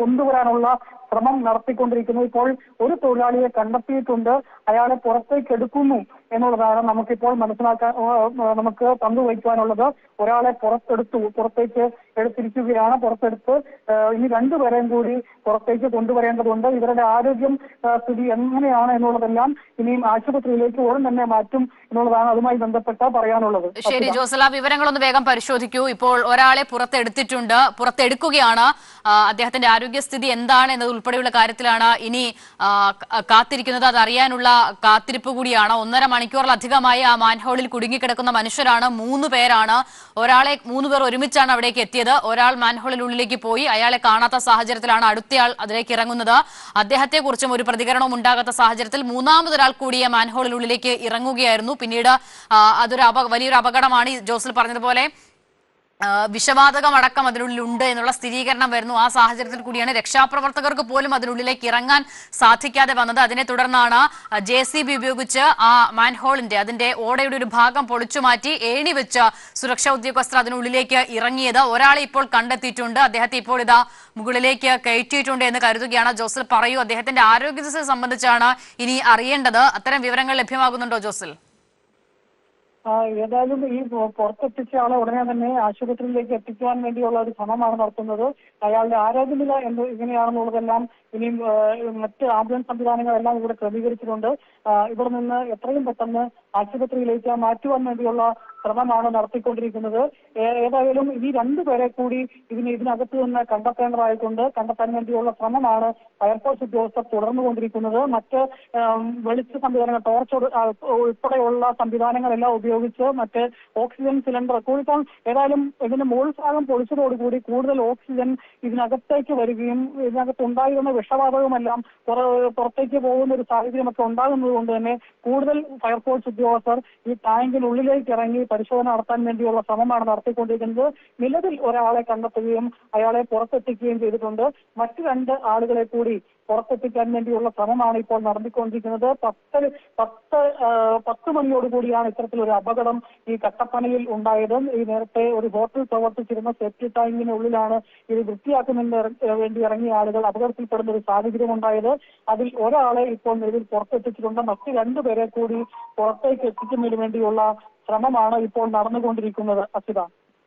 കൊണ്ടുവരാനുള്ള ശ്രമം നടത്തിക്കൊണ്ടിരിക്കുന്നു. ഇപ്പോൾ ഒരു തൊഴിലാളിയെ കണ്ടെത്തിയിട്ടുണ്ട്. അയാളെ പുറത്തേക്ക് എടുക്കുന്നു എന്നുള്ളതാണ് നമുക്കിപ്പോൾ മനസ്സിലാക്കാൻ നമുക്ക് പങ്കുവയ്ക്കാനുള്ളത് ഒരാളെ പുറത്തെടുത്തു പുറത്തേക്ക് എടുത്തിരിക്കുകയാണ് പുറത്തെടുത്ത് ഇനി രണ്ടുപേരെയും കൂടി പുറത്തേക്ക് കൊണ്ടുവരേണ്ടതുണ്ട്. ഇവരുടെ ആരോഗ്യം സ്ഥിതി എങ്ങനെയാണ് എന്നുള്ളതെല്ലാം ഇനിയും ആശുപത്രിയിലേക്ക് ഉടൻ തന്നെ മാറ്റും എന്നുള്ളതാണ് അതുമായി ബന്ധപ്പെട്ട പറയാനുള്ളത്. ശരി ജോസല വിവരങ്ങളൊന്ന് വേഗം പരിശോധിക്കൂ. ഇപ്പോൾ ഒരാളെ പുറത്തെടുത്തിട്ടുണ്ട് പുറത്തെടുക്കുകയാണ്. അദ്ദേഹത്തിന്റെ ആരോഗ്യസ്ഥിതി എന്താണ് എന്നത് ഉൾപ്പെടെയുള്ള കാര്യത്തിലാണ് ഇനി കാത്തിരിക്കുന്നത്. അത് അറിയാനുള്ള കാത്തിരിപ്പ് കൂടിയാണ്. ഒന്നര മണിക്കൂറിലധികമായി ആ മാൻഹോളിൽ കുടുങ്ങിക്കിടക്കുന്ന മനുഷ്യരാണ്. മൂന്ന് പേരാണ്. ഒരാളെ മൂന്ന് പേർ ഒരുമിച്ചാണ് അവിടേക്ക് എത്തിയത്. ഒരാൾ മാൻഹോളിനുള്ളിലേക്ക് പോയി. അയാളെ കാണാത്ത സാഹചര്യത്തിലാണ് അടുത്തയാൾ അതിലേക്ക് ഇറങ്ങുന്നത്. അദ്ദേഹത്തെ കുറിച്ചും ഒരു പ്രതികരണവും ഉണ്ടാകാത്ത സാഹചര്യത്തിൽ മൂന്നാമതൊരാൾ കൂടിയ മാൻഹോളിനുള്ളിലേക്ക് ഇറങ്ങുകയായിരുന്നു. പിന്നീട് അതൊരു വലിയൊരു അപകടമാണ്. ജോസിൽ പറഞ്ഞതുപോലെ ആ, വിഷവാതകം അടക്കം അതിനുള്ളിൽ ഉണ്ട് എന്നുള്ള സ്ഥിരീകരണം വരുന്നു. ആ സാഹചര്യത്തിൽ കൂടിയാണ് രക്ഷാപ്രവർത്തകർക്ക് പോലും അതിനുള്ളിലേക്ക് ഇറങ്ങാൻ സാധിക്കാതെ വന്നത്. അതിനെ തുടർന്നാണ് ജെ ഉപയോഗിച്ച് ആ മാൻഹോളിന്റെ അതിന്റെ ഓടയുടെ ഒരു ഭാഗം പൊളിച്ചു മാറ്റി ഏണി വെച്ച് സുരക്ഷാ ഉദ്യോഗസ്ഥർ അതിനുള്ളിലേക്ക് ഇറങ്ങിയത്. ഒരാളെ ഇപ്പോൾ കണ്ടെത്തിയിട്ടുണ്ട്. അദ്ദേഹത്തെ ഇപ്പോൾ ഇതാ മുകളിലേക്ക് കയറ്റിയിട്ടുണ്ട് എന്ന് കരുതുകയാണ്. ജോസൽ പറയൂ അദ്ദേഹത്തിന്റെ ആരോഗ്യസ്ഥിതി സംബന്ധിച്ചാണ് ഇനി അറിയേണ്ടത്. അത്തരം വിവരങ്ങൾ ലഭ്യമാകുന്നുണ്ടോ ജോസൽ? ഏതായാലും ഈ പുറത്തെത്തിച്ച ആളെ ഉടനെ തന്നെ ആശുപത്രിയിലേക്ക് എത്തിക്കുവാൻ വേണ്ടിയുള്ള ഒരു ശ്രമമാണ് നടത്തുന്നത്. അയാളുടെ ആരോഗ്യനില എന്ത് ഇങ്ങനെയാണെന്നുള്ളതെല്ലാം ഇനിയും മറ്റ് ആംബുലൻസ് സംവിധാനങ്ങളെല്ലാം ഇവിടെ ക്രമീകരിച്ചിട്ടുണ്ട്. ഇവിടെ നിന്ന് എത്രയും പെട്ടെന്ന് ആശുപത്രിയിലേക്ക് മാറ്റുവാൻ വേണ്ടിയുള്ള ശ്രമമാണ് നടത്തിക്കൊണ്ടിരിക്കുന്നത്. ഏതായാലും ഈ രണ്ടുപേരെ കൂടി ഇതിന് ഇതിനകത്ത് നിന്ന് കണ്ടെത്തേണ്ടതായിട്ടുണ്ട്. കണ്ടെത്താൻ വേണ്ടിയുള്ള ശ്രമമാണ് ഫയർഫോഴ്സ് ഉദ്യോഗസ്ഥർ തുടർന്നുകൊണ്ടിരിക്കുന്നത്. മറ്റ് വെളിച്ച സംവിധാനങ്ങൾ ടോർച്ച് ഉൾ- ഉൾപ്പെടെയുള്ള സംവിധാനങ്ങളെല്ലാം ഉപയോഗിച്ച് മറ്റ് ഓക്സിജൻ സിലിണ്ടർ കൂടിപ്പം ഏതായാലും ഇതിന്റെ മുകൾ ഭാഗം പൊളിച്ചതോടുകൂടി കൂടുതൽ ഓക്സിജൻ ഇതിനകത്തേക്ക് വരികയും ഇതിനകത്ത് ഉണ്ടായിരുന്ന വിഷവാതകമെല്ലാം പുറത്തേക്ക് പോകുന്ന ഒരു സാഹചര്യമൊക്കെ ഉണ്ടാകുന്നത് കൊണ്ട് തന്നെ കൂടുതൽ ഫയർഫോഴ്സ് ഉദ്യോഗസ്ഥർ ഈ ടാങ്കിനുള്ളിലേക്ക് ഇറങ്ങി പരിശോധന നടത്താൻ വേണ്ടിയുള്ള ശ്രമമാണ് നടത്തിക്കൊണ്ടിരിക്കുന്നത്. നിലവിൽ ഒരാളെ കണ്ടെത്തുകയും അയാളെ പുറത്തെത്തിക്കുകയും ചെയ്തിട്ടുണ്ട്. മറ്റു രണ്ട് ആളുകളെ കൂടി പുറത്തെത്തിക്കാൻ വേണ്ടിയുള്ള ശ്രമമാണ് ഇപ്പോൾ നടത്തിക്കൊണ്ടിരിക്കുന്നത് പത്ത് പത്ത് പത്ത് മണിയോട് കൂടിയാണ് ഇത്തരത്തിലൊരു അപകടം ഈ കട്ടപ്പനയിൽ ഉണ്ടായത്. ഈ നേരത്തെ ഒരു ഹോട്ടൽ പ്രവർത്തിച്ചിരുന്ന സേഫ്റ്റി ടാങ്കിനുള്ളിലാണ് ഇത് വൃത്തിയാക്കുന്നതിന് വേണ്ടി ഇറങ്ങിയ ആളുകൾ അപകടത്തിൽപ്പെടുന്ന ഒരു സാഹചര്യം ഉണ്ടായത്. അതിൽ ഒരാളെ ഇപ്പോൾ നിലവിൽ പുറത്തെത്തിച്ചിട്ടുണ്ട്. മറ്റു രണ്ടുപേരെ കൂടി പുറത്തേക്ക് എത്തിക്കുന്നതിന് വേണ്ടിയുള്ള ശ്രമമാണ് ഇപ്പോൾ നടന്നുകൊണ്ടിരിക്കുന്നത്. അസിത.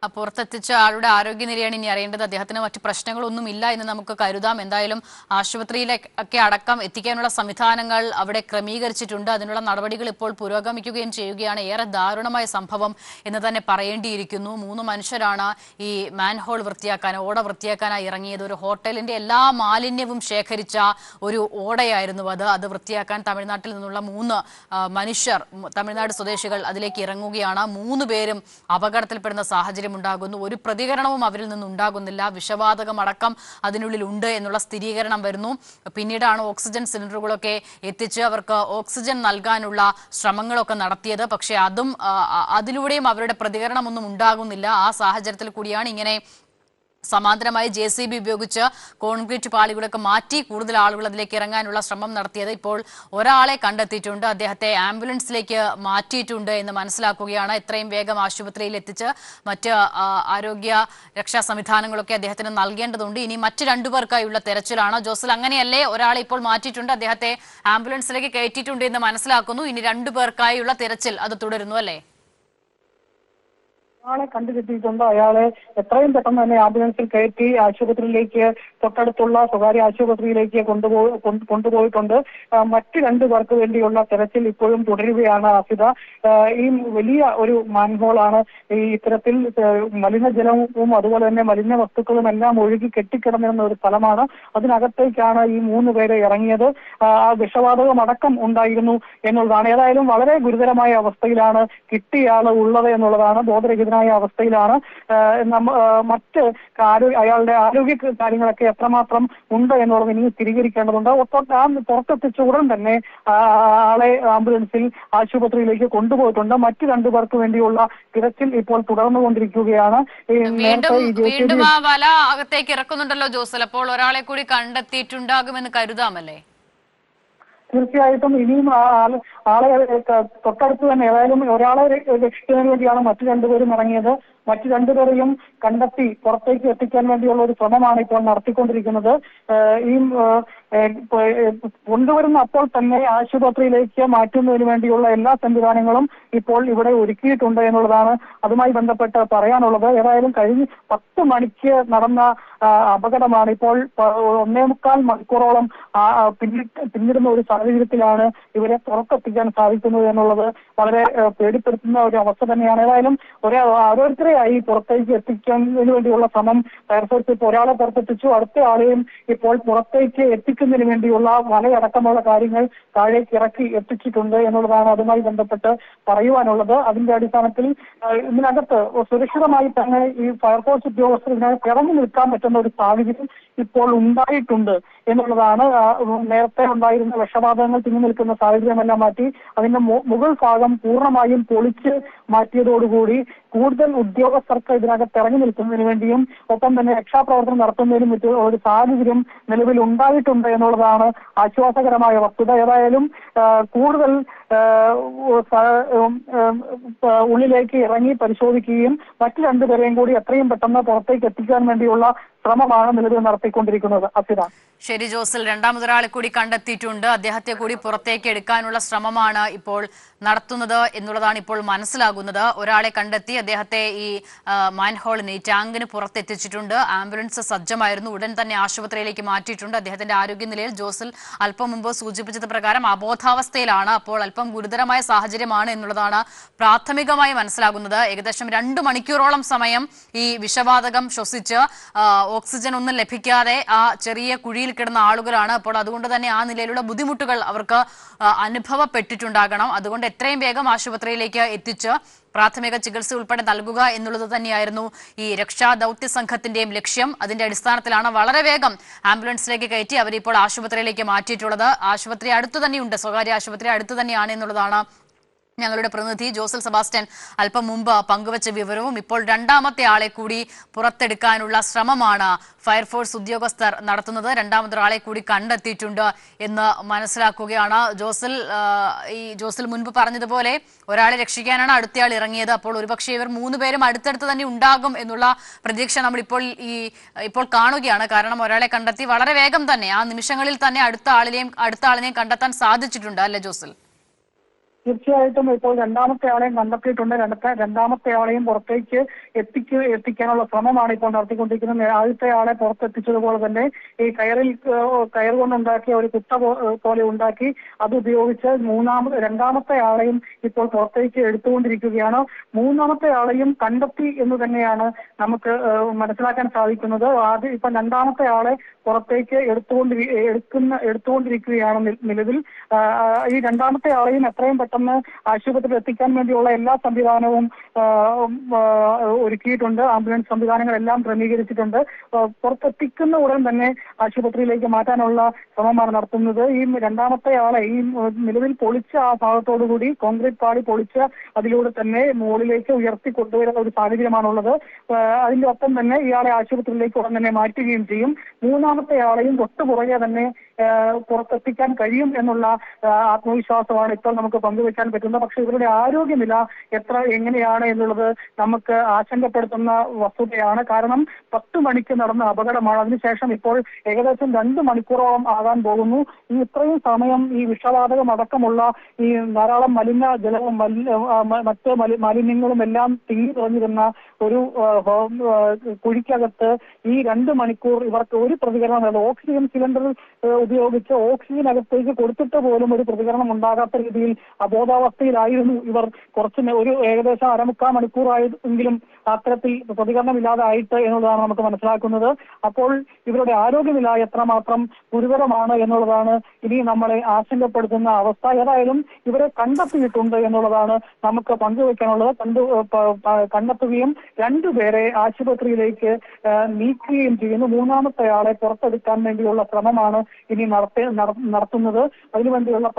പുറത്തെത്തിച്ച ആളുടെ ആരോഗ്യനിലയാണ് ഇനി അറിയേണ്ടത്. അദ്ദേഹത്തിന് മറ്റു പ്രശ്നങ്ങളൊന്നും ഇല്ല എന്ന് നമുക്ക് കരുതാം. എന്തായാലും ആശുപത്രിയിലൊക്കെ അടക്കം എത്തിക്കാനുള്ള സംവിധാനങ്ങൾ അവിടെ ക്രമീകരിച്ചിട്ടുണ്ട്. അതിനുള്ള നടപടികൾ ഇപ്പോൾ പുരോഗമിക്കുകയും ചെയ്യുകയാണ്. ഏറെ ദാരുണമായ സംഭവം എന്ന് തന്നെ പറയേണ്ടിയിരിക്കുന്നു. മൂന്ന് മനുഷ്യരാണ് ഈ മാൻഹോൾ വൃത്തിയാക്കാൻ ഓട വൃത്തിയാക്കാനായി ഇറങ്ങിയത്. ഒരു ഹോട്ടലിന്റെ എല്ലാ മാലിന്യവും ശേഖരിച്ച ഒരു ഓടയായിരുന്നു അത്. അത് വൃത്തിയാക്കാൻ തമിഴ്നാട്ടിൽ നിന്നുള്ള മൂന്ന് മനുഷ്യർ തമിഴ്നാട് സ്വദേശികൾ അതിലേക്ക് ഇറങ്ങുകയാണ്. മൂന്ന് പേരും അപകടത്തിൽപ്പെടുന്ന സാഹചര്യം ഉണ്ടാകുന്നു ഒരു പ്രതികരണവും അവരിൽ നിന്നുണ്ടാകുന്നില്ല. വിഷവാതകമടക്കം അതിനുള്ളിൽ ഉണ്ട് എന്നുള്ള സ്ഥിരീകരണം വരുന്നു. പിന്നീടാണ് ഓക്സിജൻ സിലിണ്ടറുകളൊക്കെ എത്തിച്ച് അവർക്ക് ഓക്സിജൻ നൽകാനുള്ള ശ്രമങ്ങളൊക്കെ നടത്തിയത്. പക്ഷേ അതും അതിലൂടെയും അവരുടെ പ്രതികരണമൊന്നും ഉണ്ടാകുന്നില്ല. ആ സാഹചര്യത്തിൽ കൂടിയാണ് ഇങ്ങനെ സമാന്തരമായി ജെ സി ബി ഉപയോഗിച്ച് കോൺക്രീറ്റ് പാളികളൊക്കെ മാറ്റി കൂടുതൽ ആളുകൾ അതിലേക്ക് ഇറങ്ങാനുള്ള ശ്രമം നടത്തിയത് ഇപ്പോൾ ഒരാളെ കണ്ടെത്തിയിട്ടുണ്ട്. അദ്ദേഹത്തെ ആംബുലൻസിലേക്ക് മാറ്റിയിട്ടുണ്ട് എന്ന് മനസ്സിലാക്കുകയാണ്. എത്രയും വേഗം ആശുപത്രിയിൽ എത്തിച്ച് മറ്റ് ആരോഗ്യ രക്ഷാ സംവിധാനങ്ങളൊക്കെ അദ്ദേഹത്തിന് നൽകേണ്ടതുണ്ട്. ഇനി മറ്റ് രണ്ടുപേർക്കായുള്ള തെരച്ചിലാണ്. ജോസൽ അങ്ങനെയല്ലേ ഒരാളെ ഇപ്പോൾ മാറ്റിയിട്ടുണ്ട്? അദ്ദേഹത്തെ ആംബുലൻസിലേക്ക് കയറ്റിയിട്ടുണ്ട് എന്ന് മനസ്സിലാക്കുന്നു. ഇനി രണ്ടുപേർക്കായുള്ള തെരച്ചിൽ അത് തുടരുന്നു അല്ലേ? ആളെ കണ്ടുകിട്ടിയിട്ടുണ്ട്. അയാളെ എത്രയും പെട്ടെന്ന് തന്നെ ആംബുലൻസിൽ കയറ്റി ആശുപത്രിയിലേക്ക് തൊട്ടടുത്തുള്ള സ്വകാര്യ ആശുപത്രിയിലേക്ക് കൊണ്ടുപോയി കൊണ്ട് കൊണ്ടുപോയിട്ടുണ്ട്. മറ്റു രണ്ടു പേർക്ക് വേണ്ടിയുള്ള തെരച്ചിൽ ഇപ്പോഴും തുടരുകയാണ് അസിത ഈ വലിയ ഒരു മാൻഹോളാണ് ഈ ഇത്തരത്തിൽ മലിനജലവും അതുപോലെ തന്നെ മലിന വസ്തുക്കളും എല്ലാം ഒഴുകി കെട്ടിക്കിടന്നിരുന്ന ഒരു സ്ഥലമാണ്. അതിനകത്തേക്കാണ് ഈ മൂന്ന് പേരെ ഇറങ്ങിയത്. ആ വിഷവാതകം അടക്കം ഉണ്ടായിരുന്നു എന്നുള്ളതാണ്. ഏതായാലും വളരെ ഗുരുതരമായ അവസ്ഥയിലാണ് കിട്ടിയ ആൾ ഉള്ളത് എന്നുള്ളതാണ് ബോധരഹിതനായ അവസ്ഥയിലാണ്. മറ്റ് അയാളുടെ ആരോഗ്യ കാര്യങ്ങളൊക്കെ എത്രമാത്രം ഉണ്ട് എന്നുള്ളത് ഇനി സ്ഥിരീകരിക്കേണ്ടതുണ്ട്. ആ പുറത്തെത്തിച്ച ഉടൻ തന്നെ ആളെ ആംബുലൻസിൽ ആശുപത്രിയിലേക്ക് കൊണ്ടുപോയിട്ടുണ്ട്. മറ്റു രണ്ടു പേർക്ക് വേണ്ടിയുള്ള തിരച്ചിൽ ഇപ്പോൾ തുടർന്നുകൊണ്ടിരിക്കുകയാണ്. കൊണ്ടിരിക്കുകയാണ് വീണ്ടും ആ വല അകത്തേക്ക് ഇറക്കുന്നുണ്ടല്ലോ ജോസൽ. അപ്പോൾ ഒരാളെ കൂടി കണ്ടെത്തിയിട്ടുണ്ടാകുമെന്ന് കരുതാമല്ലേ? തീർച്ചയായിട്ടും ഇനിയും ആൾ തൊട്ടടുത്ത് തന്നെ ഏതായാലും ഒരാളെ രക്ഷിക്കുന്നതിന് വേണ്ടിയാണ് മറ്റു രണ്ടുപേരും ഇറങ്ങിയത്. മറ്റു രണ്ടുപേരെയും കണ്ടെത്തി പുറത്തേക്ക് എത്തിക്കാൻ വേണ്ടിയുള്ള ഒരു ശ്രമമാണ് ഇപ്പോൾ നടത്തിക്കൊണ്ടിരിക്കുന്നത്. ഈ കൊണ്ടുവരുന്ന അപ്പോൾ തന്നെ ആശുപത്രിയിലേക്ക് മാറ്റുന്നതിന് വേണ്ടിയുള്ള എല്ലാ സംവിധാനങ്ങളും ഇപ്പോൾ ഇവിടെ ഒരുക്കിയിട്ടുണ്ട് എന്നുള്ളതാണ് അതുമായി ബന്ധപ്പെട്ട് പറയാനുള്ളത്. ഏതായാലും കഴിഞ്ഞ പത്ത് മണിക്ക് നടന്ന അപകടമാണ് ഇപ്പോൾ ഒന്നേ മുക്കാൽ മണിക്കൂറോളം പിന്നിടുന്ന ഒരു സാഹചര്യത്തിലാണ് ഇവരെ പുറത്തെത്തിക്കാൻ സാധിക്കുന്നത് എന്നുള്ളത് വളരെ പേടിപ്പെടുത്തുന്ന ഒരു അവസ്ഥ തന്നെയാണ്. ഏതായാലും ഒരേ ഓരോരുത്തരെയായി പുറത്തേക്ക് എത്തിക്കുന്നതിന് വേണ്ടിയുള്ള ശ്രമം ഫയർഫോഴ്സ് ഇപ്പോൾ ഒരാളെ പുറത്തെത്തിച്ചു. അടുത്ത ആളെയും ഇപ്പോൾ പുറത്തേക്ക് എത്തിക്കുന്നതിന് വേണ്ടിയുള്ള വലയടക്കമുള്ള കാര്യങ്ങൾ താഴേക്ക് ഇറക്കി എത്തിച്ചിട്ടുണ്ട് എന്നുള്ളതാണ് അതുമായി ബന്ധപ്പെട്ട് പറയുവാനുള്ളത്. അതിന്റെ അടിസ്ഥാനത്തിൽ ഇതിനകത്ത് സുരക്ഷിതമായി തന്നെ ഈ ഫയർഫോഴ്സ് ഉദ്യോഗസ്ഥർ ഇതിനകത്ത് ഇറങ്ങി നിൽക്കാൻ പറ്റുന്ന ഒരു സാഹചര്യം ഇപ്പോൾ ഉണ്ടായിട്ടുണ്ട് എന്നുള്ളതാണ് നേരത്തെ ഉണ്ടായിരുന്ന വിഷവാതകങ്ങൾ തിങ്ങി നിൽക്കുന്ന സാഹചര്യമെല്ലാം മാറ്റി അതിന്റെ മുകൾ ഭാഗം പൂർണമായും പൊളിച്ച് മാറ്റിയതോടുകൂടി കൂടുതൽ ഉദ്യോഗസ്ഥർക്ക് ഇതിനകത്ത് ഇറങ്ങി നിൽക്കുന്നതിന് വേണ്ടിയും ഒപ്പം തന്നെ രക്ഷാപ്രവർത്തനം നടത്തുന്നതിനും മറ്റു ഒരു സാഹചര്യം നിലവിൽ ഉണ്ടായിട്ടുണ്ട് എന്നുള്ളതാണ് ആശ്വാസകരമായ വസ്തുത. ഏതായാലും കൂടുതൽ ഉള്ളിലേക്ക് ഇറങ്ങി പരിശോധിക്കുകയും മറ്റു രണ്ടുപേരെയും കൂടി എത്രയും പെട്ടെന്ന് പുറത്തേക്ക് എത്തിക്കാൻ വേണ്ടിയുള്ള ശ്രമമാണ് നിലവിൽ നടത്തിക്കൊണ്ടിരിക്കുന്നത്. അസിത ശരി ജോസൽ രണ്ടാമതൊരാളെ കൂടി കണ്ടെത്തിയിട്ടുണ്ട്. അദ്ദേഹത്തെ കൂടി പുറത്തേക്ക് എടുക്കാനുള്ള ശ്രമമാണ് ഇപ്പോൾ നടത്തുന്നത് എന്നുള്ളതാണ് ഇപ്പോൾ മനസ്സിലാകുന്നത്. ഒരാളെ കണ്ടെത്തി അദ്ദേഹത്തെ ഈ മാൻഹോളിന് ഈ ടാങ്കിന് പുറത്തെത്തിച്ചിട്ടുണ്ട്. ആംബുലൻസ് സജ്ജമായിരുന്നു. ഉടൻ തന്നെ ആശുപത്രിയിലേക്ക് മാറ്റിയിട്ടുണ്ട്. അദ്ദേഹത്തിന്റെ ആരോഗ്യനിലയിൽ ജോസിൽ അല്പം മുമ്പ് സൂചിപ്പിച്ചത് പ്രകാരം അബോധാവസ്ഥയിലാണ്. അപ്പോൾ അല്പം ഗുരുതരമായ സാഹചര്യമാണ് എന്നുള്ളതാണ് പ്രാഥമികമായി മനസ്സിലാകുന്നത്. ഏകദേശം രണ്ടു മണിക്കൂറോളം സമയം ഈ വിഷവാതകം ശ്വസിച്ച് ഓക്സിജൻ ഒന്നും ലഭിക്കാതെ ആ ചെറിയ കുഴിയിൽ കിടന്ന ആളുകളാണ്. അപ്പോൾ അതുകൊണ്ട് തന്നെ ആ നിലയിലുള്ള ബുദ്ധിമുട്ടുകൾ അവർക്ക് അനുഭവപ്പെട്ടിട്ടുണ്ടാകണം. അതുകൊണ്ട് എത്രയും വേഗം ആശുപത്രിയിലേക്ക് എത്തിച്ച് പ്രാഥമിക ചികിത്സ ഉൾപ്പെടെ നൽകുക എന്നുള്ളത് തന്നെയായിരുന്നു ഈ രക്ഷാ ദൗത്യ സംഘത്തിന്റെയും ലക്ഷ്യം. അതിന്റെ അടിസ്ഥാനത്തിലാണ് വളരെ വേഗം ആംബുലൻസിലേക്ക് കയറ്റി അവരിപ്പോൾ ആശുപത്രിയിലേക്ക് മാറ്റിയിട്ടുള്ളത്. ആശുപത്രി അടുത്തു തന്നെയുണ്ട്. സ്വകാര്യ ആശുപത്രി അടുത്തു തന്നെയാണ് എന്നുള്ളതാണ് ഞങ്ങളുടെ പ്രതിനിധി ജോസൽ സെബാസ്റ്റ്യൻ അല്പം മുമ്പ് പങ്കുവച്ച വിവരവും ഇപ്പോൾ രണ്ടാമത്തെ ആളെ കൂടി പുറത്തെടുക്കാനുള്ള ശ്രമമാണ് ഫയർഫോഴ്സ് ഉദ്യോഗസ്ഥർ നടത്തുന്നത്. രണ്ടാമതൊരാളെ കൂടി കണ്ടെത്തിയിട്ടുണ്ട് എന്ന് മനസ്സിലാക്കുകയാണ് ജോസൽ. ഈ ജോസൽ മുൻപ് പറഞ്ഞതുപോലെ ഒരാളെ രക്ഷിക്കാനാണ് അടുത്തയാൾ ഇറങ്ങിയത്. അപ്പോൾ ഒരുപക്ഷെ ഇവർ മൂന്ന് പേരും അടുത്തടുത്ത് തന്നെ ഉണ്ടാകും എന്നുള്ള പ്രതീക്ഷ നമ്മളിപ്പോൾ ഈ ഇപ്പോൾ കാണുകയാണ്. കാരണം ഒരാളെ കണ്ടെത്തി വളരെ വേഗം തന്നെ ആ നിമിഷങ്ങളിൽ തന്നെ അടുത്ത ആളിനെയും അടുത്ത ആളിനെയും കണ്ടെത്താൻ സാധിച്ചിട്ടുണ്ട് അല്ലേ ജോസൽ? തീർച്ചയായിട്ടും ഇപ്പോൾ രണ്ടാമത്തെ ആളെയും കണ്ടെത്തിയിട്ടുണ്ട്. രണ്ടത്തെ രണ്ടാമത്തെ ആളെയും പുറത്തേക്ക് എത്തിക്ക് എത്തിക്കാനുള്ള ശ്രമമാണ് ഇപ്പോൾ നടത്തിക്കൊണ്ടിരിക്കുന്നത്. ആദ്യത്തെ ആളെ പുറത്തെത്തിച്ചതുപോലെ തന്നെ ഈ കയറിൽ കയർ കൊണ്ടുണ്ടാക്കിയ ഒരു കുത്ത പോലെ ഉണ്ടാക്കി അത് ഉപയോഗിച്ച് മൂന്നാമത് രണ്ടാമത്തെ ആളെയും ഇപ്പോൾ പുറത്തേക്ക് എടുത്തുകൊണ്ടിരിക്കുകയാണ്. മൂന്നാമത്തെ ആളെയും കണ്ടെത്തി എന്ന് തന്നെയാണ് നമുക്ക് മനസ്സിലാക്കാൻ സാധിക്കുന്നത്. ആദ്യം ഇപ്പൊ രണ്ടാമത്തെ ആളെ പുറത്തേക്ക് എടുത്തുകൊണ്ടിരി എടുക്കുന്ന എടുത്തുകൊണ്ടിരിക്കുകയാണ് നിലവിൽ. ഈ രണ്ടാമത്തെ ആളെയും എത്രയും പെട്ടെന്ന് ആശുപത്രിയിൽ എത്തിക്കാൻ വേണ്ടിയുള്ള എല്ലാ സംവിധാനവും ഒരുക്കിയിട്ടുണ്ട്. ആംബുലൻസ് സംവിധാനങ്ങളെല്ലാം ക്രമീകരിച്ചിട്ടുണ്ട്. പുറത്തെത്തിക്കുന്ന ഉടൻ തന്നെ ആശുപത്രിയിലേക്ക് മാറ്റാനുള്ള ശ്രമമാണ് നടത്തുന്നത്. ഈ രണ്ടാമത്തെ ആളെ ഈ നിലവിൽ പൊളിച്ച ആ ഭാഗത്തോടുകൂടി കോൺക്രീറ്റ് പാടി പൊളിച്ച അതിലൂടെ തന്നെ മുകളിലേക്ക് ഉയർത്തി കൊണ്ടുവരുന്ന ഒരു സാഹചര്യമാണുള്ളത്. അതിന്റെ ഒപ്പം തന്നെ ഇയാളെ ആശുപത്രിയിലേക്ക് ഉടൻ തന്നെ മാറ്റുകയും ചെയ്യും. മൂന്നാമത്തെ ആളെയും തൊട്ടു പുറകെ തന്നെ പുറത്തെത്തിക്കാൻ കഴിയും എന്നുള്ള ആത്മവിശ്വാസമാണ് ഇപ്പോൾ നമുക്ക് പങ്കുവെക്കാൻ പറ്റുന്നത്. പക്ഷെ ഇവരുടെ ആരോഗ്യനില എത്ര എങ്ങനെയാണ് എന്നുള്ളത് നമുക്ക് ആശങ്കപ്പെടുത്തുന്ന വസ്തുതയാണ്. കാരണം പത്ത് മണിക്ക് നടന്ന അപകടമാണ്. അതിനുശേഷം ഇപ്പോൾ ഏകദേശം രണ്ട് മണിക്കൂറോളം ആകാൻ പോകുന്നു. ഈ ഇത്രയും സമയം ഈ വിഷവാതകം അടക്കമുള്ള ഈ ധാരാളം മലിന ജലവും മറ്റ് മാലിന്യങ്ങളും എല്ലാം തിങ്ങി തുറഞ്ഞിരുന്ന ഒരു കുഴിക്കകത്ത് ഈ രണ്ട് മണിക്കൂർ ഇവർക്ക് ഒരു പ്രതികരണം ഓക്സിജൻ സിലിണ്ടർ ഉപയോഗിച്ച് ഓക്സിജൻ അകത്തേക്ക് കൊടുത്തിട്ട് പോലും ഒരു പ്രതികരണം ഉണ്ടാകാത്ത രീതിയിൽ അബോധാവസ്ഥയിലായിരുന്നു ഇവർ. കുറച്ച് ഒരു ഏകദേശം അരമുക്കാൽ മണിക്കൂറായെങ്കിലും അത്തരത്തിൽ പ്രതികരണമില്ലാതായിട്ട് എന്നുള്ളതാണ് നമുക്ക് മനസ്സിലാക്കുന്നത്. അപ്പോൾ ഇവരുടെ ആരോഗ്യനില എത്രമാത്രം ഗുരുതരമാണ് എന്നുള്ളതാണ് ഇനി നമ്മളെ ആശങ്കപ്പെടുത്തുന്ന അവസ്ഥ. ഏതായാലും ഇവരെ കണ്ടെത്തിയിട്ടുണ്ട് എന്നുള്ളതാണ് നമുക്ക് പങ്കുവെക്കാനുള്ളത്. കണ്ടു കണ്ടെത്തുകയും രണ്ടുപേരെ ആശുപത്രിയിലേക്ക് നീക്കുകയും ചെയ്യുന്നു. മൂന്നാമത്തെ ആളെ പുറത്തെടുക്കാൻ വേണ്ടിയുള്ള ശ്രമമാണ് ഇനി നടത്തി നടത്തേ നടത്തുന്നത് അതിനുവേണ്ടിയുള്ള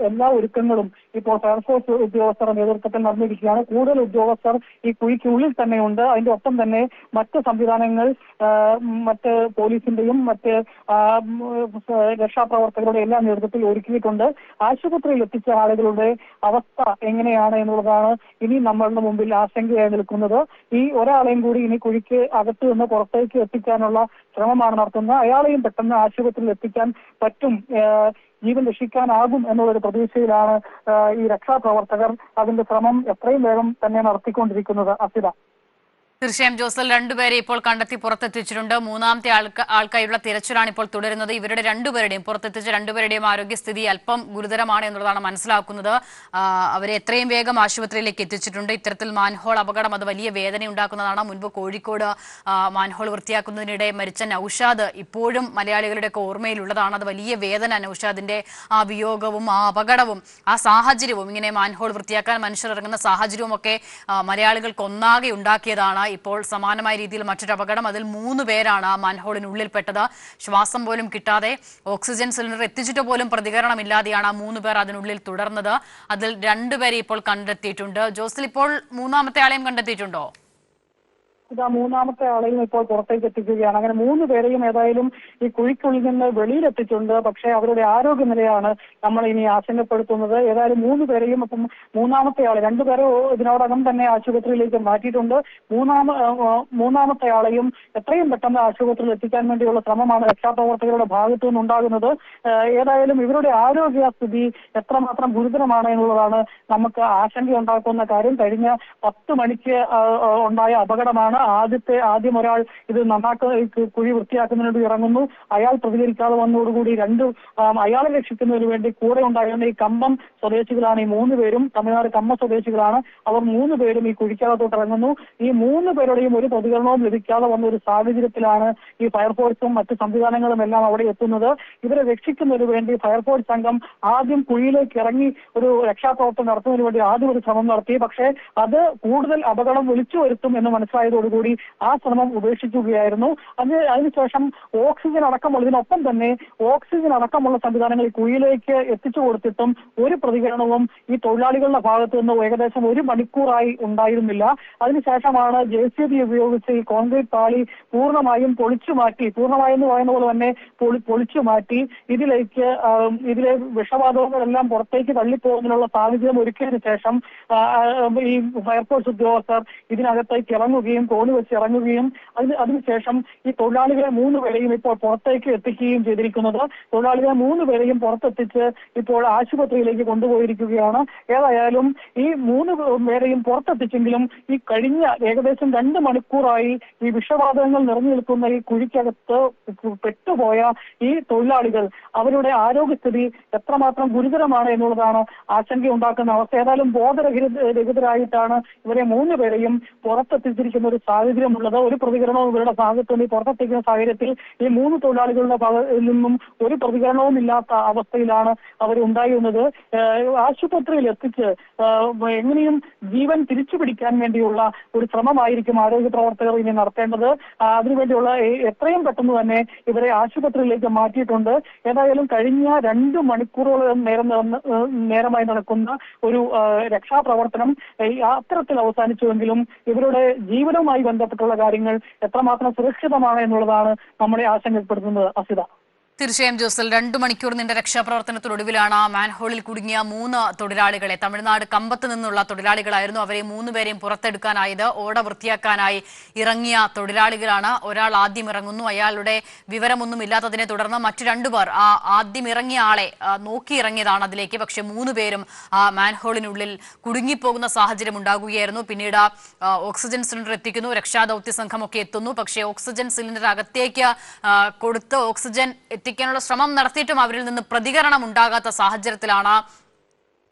എല്ലാ ഒരുക്കങ്ങളും ഇപ്പോൾ ഫയർഫോഴ്സ് ഉദ്യോഗസ്ഥരുടെ നേതൃത്വത്തിൽ നടന്നിരിക്കുകയാണ്. കൂടുതൽ ഉദ്യോഗസ്ഥർ ഈ കുഴിക്കുള്ളിൽ തന്നെ ഉണ്ട് അതിന്റെ ഒപ്പം തന്നെ മറ്റ് സംവിധാനങ്ങൾ മറ്റ് പോലീസിന്റെയും മറ്റ് രക്ഷാപ്രവർത്തകരുടെ എല്ലാ നേതൃത്വത്തിൽ ഒരുക്കിയിട്ടുണ്ട്. ആശുപത്രിയിൽ എത്തിച്ച ആളുകളുടെ അവസ്ഥ എങ്ങനെയാണ് എന്നുള്ളതാണ് ഇനി നമ്മളുടെ മുമ്പിൽ ആശങ്കയായി നിൽക്കുന്നത്. ഈ ഒരാളെയും കൂടി ഇനി കുഴിക്ക് അകത്തു നിന്ന് പുറത്തേക്ക് എത്തിക്കാനുള്ള ശ്രമമാണ് നടത്തുന്നത്. അയാളെയും പെട്ടെന്ന് ആശുപത്രിയിൽ എത്തിക്കാൻ പറ്റും ജീവൻ രക്ഷിക്കാനാകും എന്നുള്ളൊരു പ്രതീക്ഷയിലാണ് ഈ രക്ഷാപ്രവർത്തകർ അതിന്റെ ശ്രമം എത്രയും വേഗം തന്നെ നടത്തിക്കൊണ്ടിരിക്കുന്നത്. അസിത തീർച്ചയായും ജോസൽ രണ്ടുപേരെ ഇപ്പോൾ കണ്ടെത്തി പുറത്തെത്തിച്ചിട്ടുണ്ട്. മൂന്നാമത്തെ ആൾക്ക് ആൾക്കായുള്ള തിരച്ചിലാണ് ഇപ്പോൾ തുടരുന്നത്. ഇവരുടെ രണ്ടുപേരുടെയും പുറത്തെത്തിച്ച രണ്ടുപേരുടെയും ആരോഗ്യസ്ഥിതി അല്പം ഗുരുതരമാണ് എന്നുള്ളതാണ് മനസ്സിലാക്കുന്നത്. അവരെ എത്രയും വേഗം ആശുപത്രിയിലേക്ക് എത്തിച്ചിട്ടുണ്ട്. ഇത്തരത്തിൽ മാൻഹോൾ അപകടം അത് വലിയ വേദന ഉണ്ടാക്കുന്നതാണ്. മുൻപ് കോഴിക്കോട് മാൻഹോൾ വൃത്തിയാക്കുന്നതിനിടെ മരിച്ച നൌഷാദ് ഇപ്പോഴും മലയാളികളുടെയൊക്കെ ഓർമ്മയിലുള്ളതാണ്. അത് വലിയ വേദന നൌഷാദിന്റെ ആ വിയോഗവും ആ അപകടവും ആ സാഹചര്യവും. ഇങ്ങനെ മാൻഹോൾ വൃത്തിയാക്കാൻ മനുഷ്യർ ഇറങ്ങുന്ന സാഹചര്യവും ഒക്കെ മലയാളികൾക്ക് ഒന്നാകെ ഉണ്ടാക്കിയതാണ്. ഇപ്പോൾ സമാനമായ രീതിയിൽ മറ്റൊരു അപകടം. അതിൽ മൂന്ന് പേരാണ് ആ മാൻഹോളിനുള്ളിൽപ്പെട്ടത് ശ്വാസം പോലും കിട്ടാതെ ഓക്സിജൻ സിലിണ്ടർ എത്തിച്ചിട്ട് പോലും പ്രതികരണമില്ലാതെയാണ് ആ മൂന്ന് പേർ അതിനുള്ളിൽ തുടർന്നത്. അതിൽ രണ്ടുപേരെ ഇപ്പോൾ കണ്ടെത്തിയിട്ടുണ്ട്. ജോസിൽ ഇപ്പോൾ മൂന്നാമത്തെ ആളെയും കണ്ടെത്തിയിട്ടുണ്ടോ? ഇതാ മൂന്നാമത്തെ ആളെയും ഇപ്പോൾ പുറത്തേക്ക് എത്തിക്കുകയാണ്. അങ്ങനെ മൂന്ന് പേരെയും ഏതായാലും ഈ കുഴിക്കുള്ളിൽ നിന്ന് വെളിയിലെത്തിച്ചിട്ടുണ്ട് പക്ഷേ അവരുടെ ആരോഗ്യനിലയാണ് നമ്മൾ ഇനി ആശങ്കപ്പെടുത്തുന്നത്. ഏതായാലും മൂന്ന് പേരെയും ഇപ്പം മൂന്നാമത്തെ ആളെ രണ്ടുപേരെ ഇതിനോടകം തന്നെ ആശുപത്രിയിലേക്ക് മാറ്റിയിട്ടുണ്ട്. മൂന്നാമ മൂന്നാമത്തെ ആളെയും എത്രയും പെട്ടെന്ന് ആശുപത്രിയിൽ എത്തിക്കാൻ വേണ്ടിയുള്ള ശ്രമമാണ് രക്ഷാപ്രവർത്തകരുടെ ഭാഗത്തു നിന്നുണ്ടാകുന്നത്. ഏതായാലും ഇവരുടെ ആരോഗ്യസ്ഥിതി എത്രമാത്രം ഗുരുതരമാണ് എന്നുള്ളതാണ് നമുക്ക് ആശങ്കയുണ്ടാക്കുന്ന കാര്യം. കഴിഞ്ഞ പത്ത് മണിക്ക് ഉണ്ടായ അപകടമാണ് ആദ്യത്തെ ആദ്യം ഒരാൾ ഇത് നന്നാക്ക കുഴി വൃത്തിയാക്കുന്നതിന് വേണ്ടി ഇറങ്ങുന്നു. അയാൾ പ്രതികരിക്കാതെ വന്നതോടുകൂടി രണ്ട് അയാളെ രക്ഷിക്കുന്നതിന് വേണ്ടി കൂടെ ഉണ്ടായിരുന്ന ഈ കമ്പം സ്വദേശികളാണ് ഈ മൂന്ന് പേരും തമിഴ്നാട് കമ്മ സ്വദേശികളാണ്. അവർ മൂന്ന് പേരും ഈ കുഴിക്കകത്തോട്ട് ഇറങ്ങുന്നു. ഈ മൂന്ന് പേരുടെയും ഒരു പ്രതികരണവും ലഭിക്കാതെ വന്ന ഒരു സാഹചര്യത്തിലാണ് ഈ ഫയർഫോഴ്സും മറ്റ് സംവിധാനങ്ങളും എല്ലാം അവിടെ എത്തുന്നത്. ഇവരെ രക്ഷിക്കുന്നതിന് വേണ്ടി ഫയർഫോഴ്സ് സംഘം ആദ്യം കുഴിയിലേക്ക് ഇറങ്ങി ഒരു രക്ഷാപ്രവർത്തനം നടത്തുന്നതിന് വേണ്ടി ആദ്യം ഒരു ശ്രമം നടത്തി. പക്ഷേ അത് കൂടുതൽ അപകടം വിളിച്ചു വരുത്തും എന്ന് മനസ്സിലായതോടുകൂടി ആ ശ്രമം ഉപേക്ഷിക്കുകയായിരുന്നു. അതിന് അതിനുശേഷം ഓക്സിജൻ അടക്കമുള്ള ഇതിനൊപ്പം തന്നെ ഓക്സിജൻ അടക്കമുള്ള സംവിധാനങ്ങൾ ഈ കുഴിയിലേക്ക് എത്തിച്ചു കൊടുത്തിട്ടും ഒരു പ്രതികരണവും ഈ തൊഴിലാളികളുടെ ഭാഗത്തു നിന്ന് ഏകദേശം ഒരു മണിക്കൂറായി ഉണ്ടായിരുന്നില്ല. അതിനുശേഷമാണ് ജെ സി ബി ഉപയോഗിച്ച് ഈ കോൺക്രീറ്റ് പാളി പൂർണമായും പൊളിച്ചു മാറ്റി പൂർണമായും എന്ന് പറയുന്ന പോലെ തന്നെ പൊളി പൊളിച്ചു മാറ്റി ഇതിലേക്ക് ഇതിലെ വിഷവാതകങ്ങളെല്ലാം പുറത്തേക്ക് തള്ളിപ്പോകുന്നതിനുള്ള സാഹചര്യം ഒരുക്കിയതിനു ശേഷം ഈ ഫയർഫോഴ്സ് ഉദ്യോഗസ്ഥർ ഇതിനകത്തേക്ക് ഇറങ്ങുകയും കോണി വെച്ച് ഇറങ്ങുകയും അതിന് അതിനുശേഷം ഈ തൊഴിലാളികളെ മൂന്ന് പേരെയും ഇപ്പോൾ പുറത്തേക്ക് എത്തിക്കുകയും ചെയ്തിരിക്കുന്നത്. തൊഴിലാളികളെ മൂന്ന് പേരെയും പുറത്തെത്തിച്ച് ഇപ്പോൾ ആശുപത്രിയിലേക്ക് കൊണ്ടുപോയിരിക്കുകയാണ്. ഏതായാലും ഈ മൂന്ന് പേരെയും പുറത്തെത്തിച്ചെങ്കിലും ഈ കഴിഞ്ഞ ഏകദേശം രണ്ട് മണിക്കൂറായി ഈ വിഷവാതകങ്ങൾ നിറഞ്ഞു നിൽക്കുന്ന ഈ കുഴിക്കകത്ത് പെട്ടുപോയ ഈ തൊഴിലാളികൾ അവരുടെ ആരോഗ്യസ്ഥിതി എത്രമാത്രം ഗുരുതരമാണ് എന്നുള്ളതാണ് ആശങ്കയുണ്ടാക്കുന്ന അവസ്ഥ. ഏതായാലും ബോധരഹിത രഹിതരായിട്ടാണ് ഇവരെ മൂന്ന് പേരെയും പുറത്തെത്തിച്ചിരിക്കുന്ന ഒരു സാഹചര്യമുള്ളത്. ഒരു പ്രതികരണവും ഇവരുടെ ഭാഗത്തു നിന്ന് പുറത്തെത്തിക്കുന്ന സാഹചര്യത്തിൽ ഈ മൂന്ന് തൊഴിലാളികളുടെ ഭാഗത്തിൽ നിന്നും ഒരു പ്രതികരണവും ഇല്ലാത്ത അവസ്ഥയിലാണ് അവർ ഉണ്ടായിരുന്നത്. ആശുപത്രിയിൽ എത്തിച്ച് എങ്ങനെയും ജീവൻ തിരിച്ചു പിടിക്കാൻ വേണ്ടിയുള്ള ഒരു ശ്രമമായിരിക്കും ആരോഗ്യ പ്രവർത്തകർ ഇനി നടത്തേണ്ടത്. അതിനുവേണ്ടിയുള്ള എത്രയും പെട്ടെന്ന് തന്നെ ഇവരെ ആശുപത്രിയിലേക്ക് മാറ്റിയിട്ടുണ്ട്. ഏതായാലും കഴിഞ്ഞ രണ്ട് മണിക്കൂറോളം നേരം നേരമായി നടക്കുന്ന ഒരു രക്ഷാപ്രവർത്തനം അത്തരത്തിൽ അവസാനിച്ചുവെങ്കിലും ഇവരുടെ ജീവനുമായി ബന്ധപ്പെട്ടുള്ള കാര്യങ്ങൾ എത്രമാത്രം സുരക്ഷിതമാണ് എന്നുള്ളതാണ് നമ്മളെ ആശങ്കപ്പെടുത്തുന്നത് അസിത. തീർച്ചയായും ജോസൽ രണ്ടു മണിക്കൂർ നീണ്ട രക്ഷാപ്രവർത്തനത്തിനൊടുവിലാണ് മാൻഹോളിൽ കുടുങ്ങിയ മൂന്ന് തൊഴിലാളികളെ. തമിഴ്നാട് കമ്പത്ത് നിന്നുള്ള തൊഴിലാളികളായിരുന്നു അവരെ മൂന്നുപേരെയും പുറത്തെടുക്കാനായത്. ഓട വൃത്തിയാക്കാനായി ഇറങ്ങിയ തൊഴിലാളികളാണ് ഒരാൾ ആദ്യം ഇറങ്ങുന്നു. അയാളുടെ വിവരമൊന്നും ഇല്ലാത്തതിനെ തുടർന്ന് മറ്റു രണ്ടുപേർ ആ ആദ്യം ഇറങ്ങിയ ആളെ നോക്കി ഇറങ്ങിയതാണ് അതിലേക്ക്. പക്ഷേ പേരും ആ മാൻഹോളിനുള്ളിൽ കുടുങ്ങിപ്പോകുന്ന സാഹചര്യം ഉണ്ടാകുകയായിരുന്നു. പിന്നീട് ഓക്സിജൻ സിലിണ്ടർ എത്തിക്കുന്നു. രക്ഷാദൌത്യ സംഘമൊക്കെ എത്തുന്നു. പക്ഷേ ഓക്സിജൻ സിലിണ്ടർ അകത്തേക്ക് കൊടുത്ത് ഓക്സിജൻ എത്തിക്കാനുള്ള ശ്രമം നടത്തിയിട്ടും അവരിൽ നിന്ന് പ്രതികരണം ഉണ്ടാകാത്ത സാഹചര്യത്തിലാണ്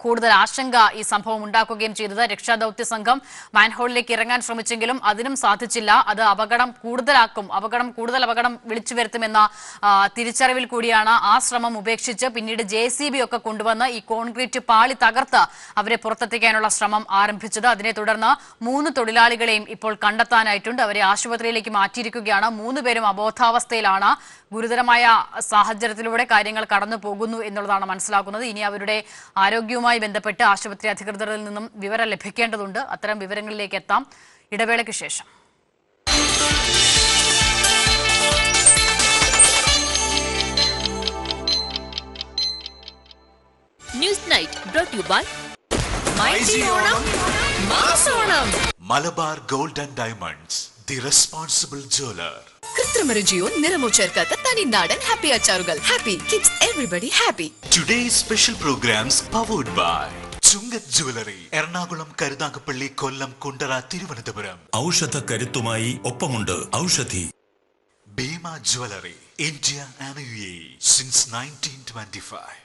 കൂടുതൽ ആശങ്ക ഈ സംഭവം ഉണ്ടാക്കുകയും ചെയ്തത്. രക്ഷാദൌത്യ സംഘം മാൻഹോളിലേക്ക് ഇറങ്ങാൻ ശ്രമിച്ചെങ്കിലും അതിനും സാധിച്ചില്ല. അത് അപകടം കൂടുതലാക്കും അപകടം കൂടുതൽ അപകടം വിളിച്ചു വരുത്തുമെന്ന തിരിച്ചറിവിൽ കൂടിയാണ് ആ ശ്രമം ഉപേക്ഷിച്ച് പിന്നീട് ജെ ഒക്കെ കൊണ്ടുവന്ന് ഈ കോൺക്രീറ്റ് പാളി തകർത്ത് അവരെ പുറത്തെത്തിക്കാനുള്ള ശ്രമം ആരംഭിച്ചത്. അതിനെ തുടർന്ന് മൂന്ന് തൊഴിലാളികളെയും ഇപ്പോൾ കണ്ടെത്താനായിട്ടുണ്ട്. അവരെ ആശുപത്രിയിലേക്ക് മാറ്റിയിരിക്കുകയാണ്. മൂന്ന് പേരും അബോധാവസ്ഥയിലാണ്. ഗുരുതരമായ സാഹചര്യത്തിലൂടെ കാര്യങ്ങൾ കടന്നു പോകുന്നു എന്നുള്ളതാണ് മനസ്സിലാക്കുന്നത്. ഇനി അവരുടെ ആരോഗ്യവുമായി ബന്ധപ്പെട്ട് ആശുപത്രി അധികൃതരിൽ നിന്നും വിവരം ലഭിക്കേണ്ടതുണ്ട്. അത്തരം വിവരങ്ങളിലേക്ക് എത്താം. ഇടവേളയ്ക്ക് ശേഷം. News night brought you by Onam Malabar gold and diamonds the responsible jeweller. കൃത്രിമ രുചിയോ നിറമോ ചേർക്കാത്ത തനി നാടൻ happy അച്ചാറുകൾ. Happy kids everybody happy today special programs powered by Chungath jewellery Ernakulam Karunagappally Kollam Kundara Thiruvananthapuram. ഔഷധ കരുത്തുമായി ഒപ്പമുണ്ട് Oushadhi. Bhima jewellery India and U A since nineteen twenty five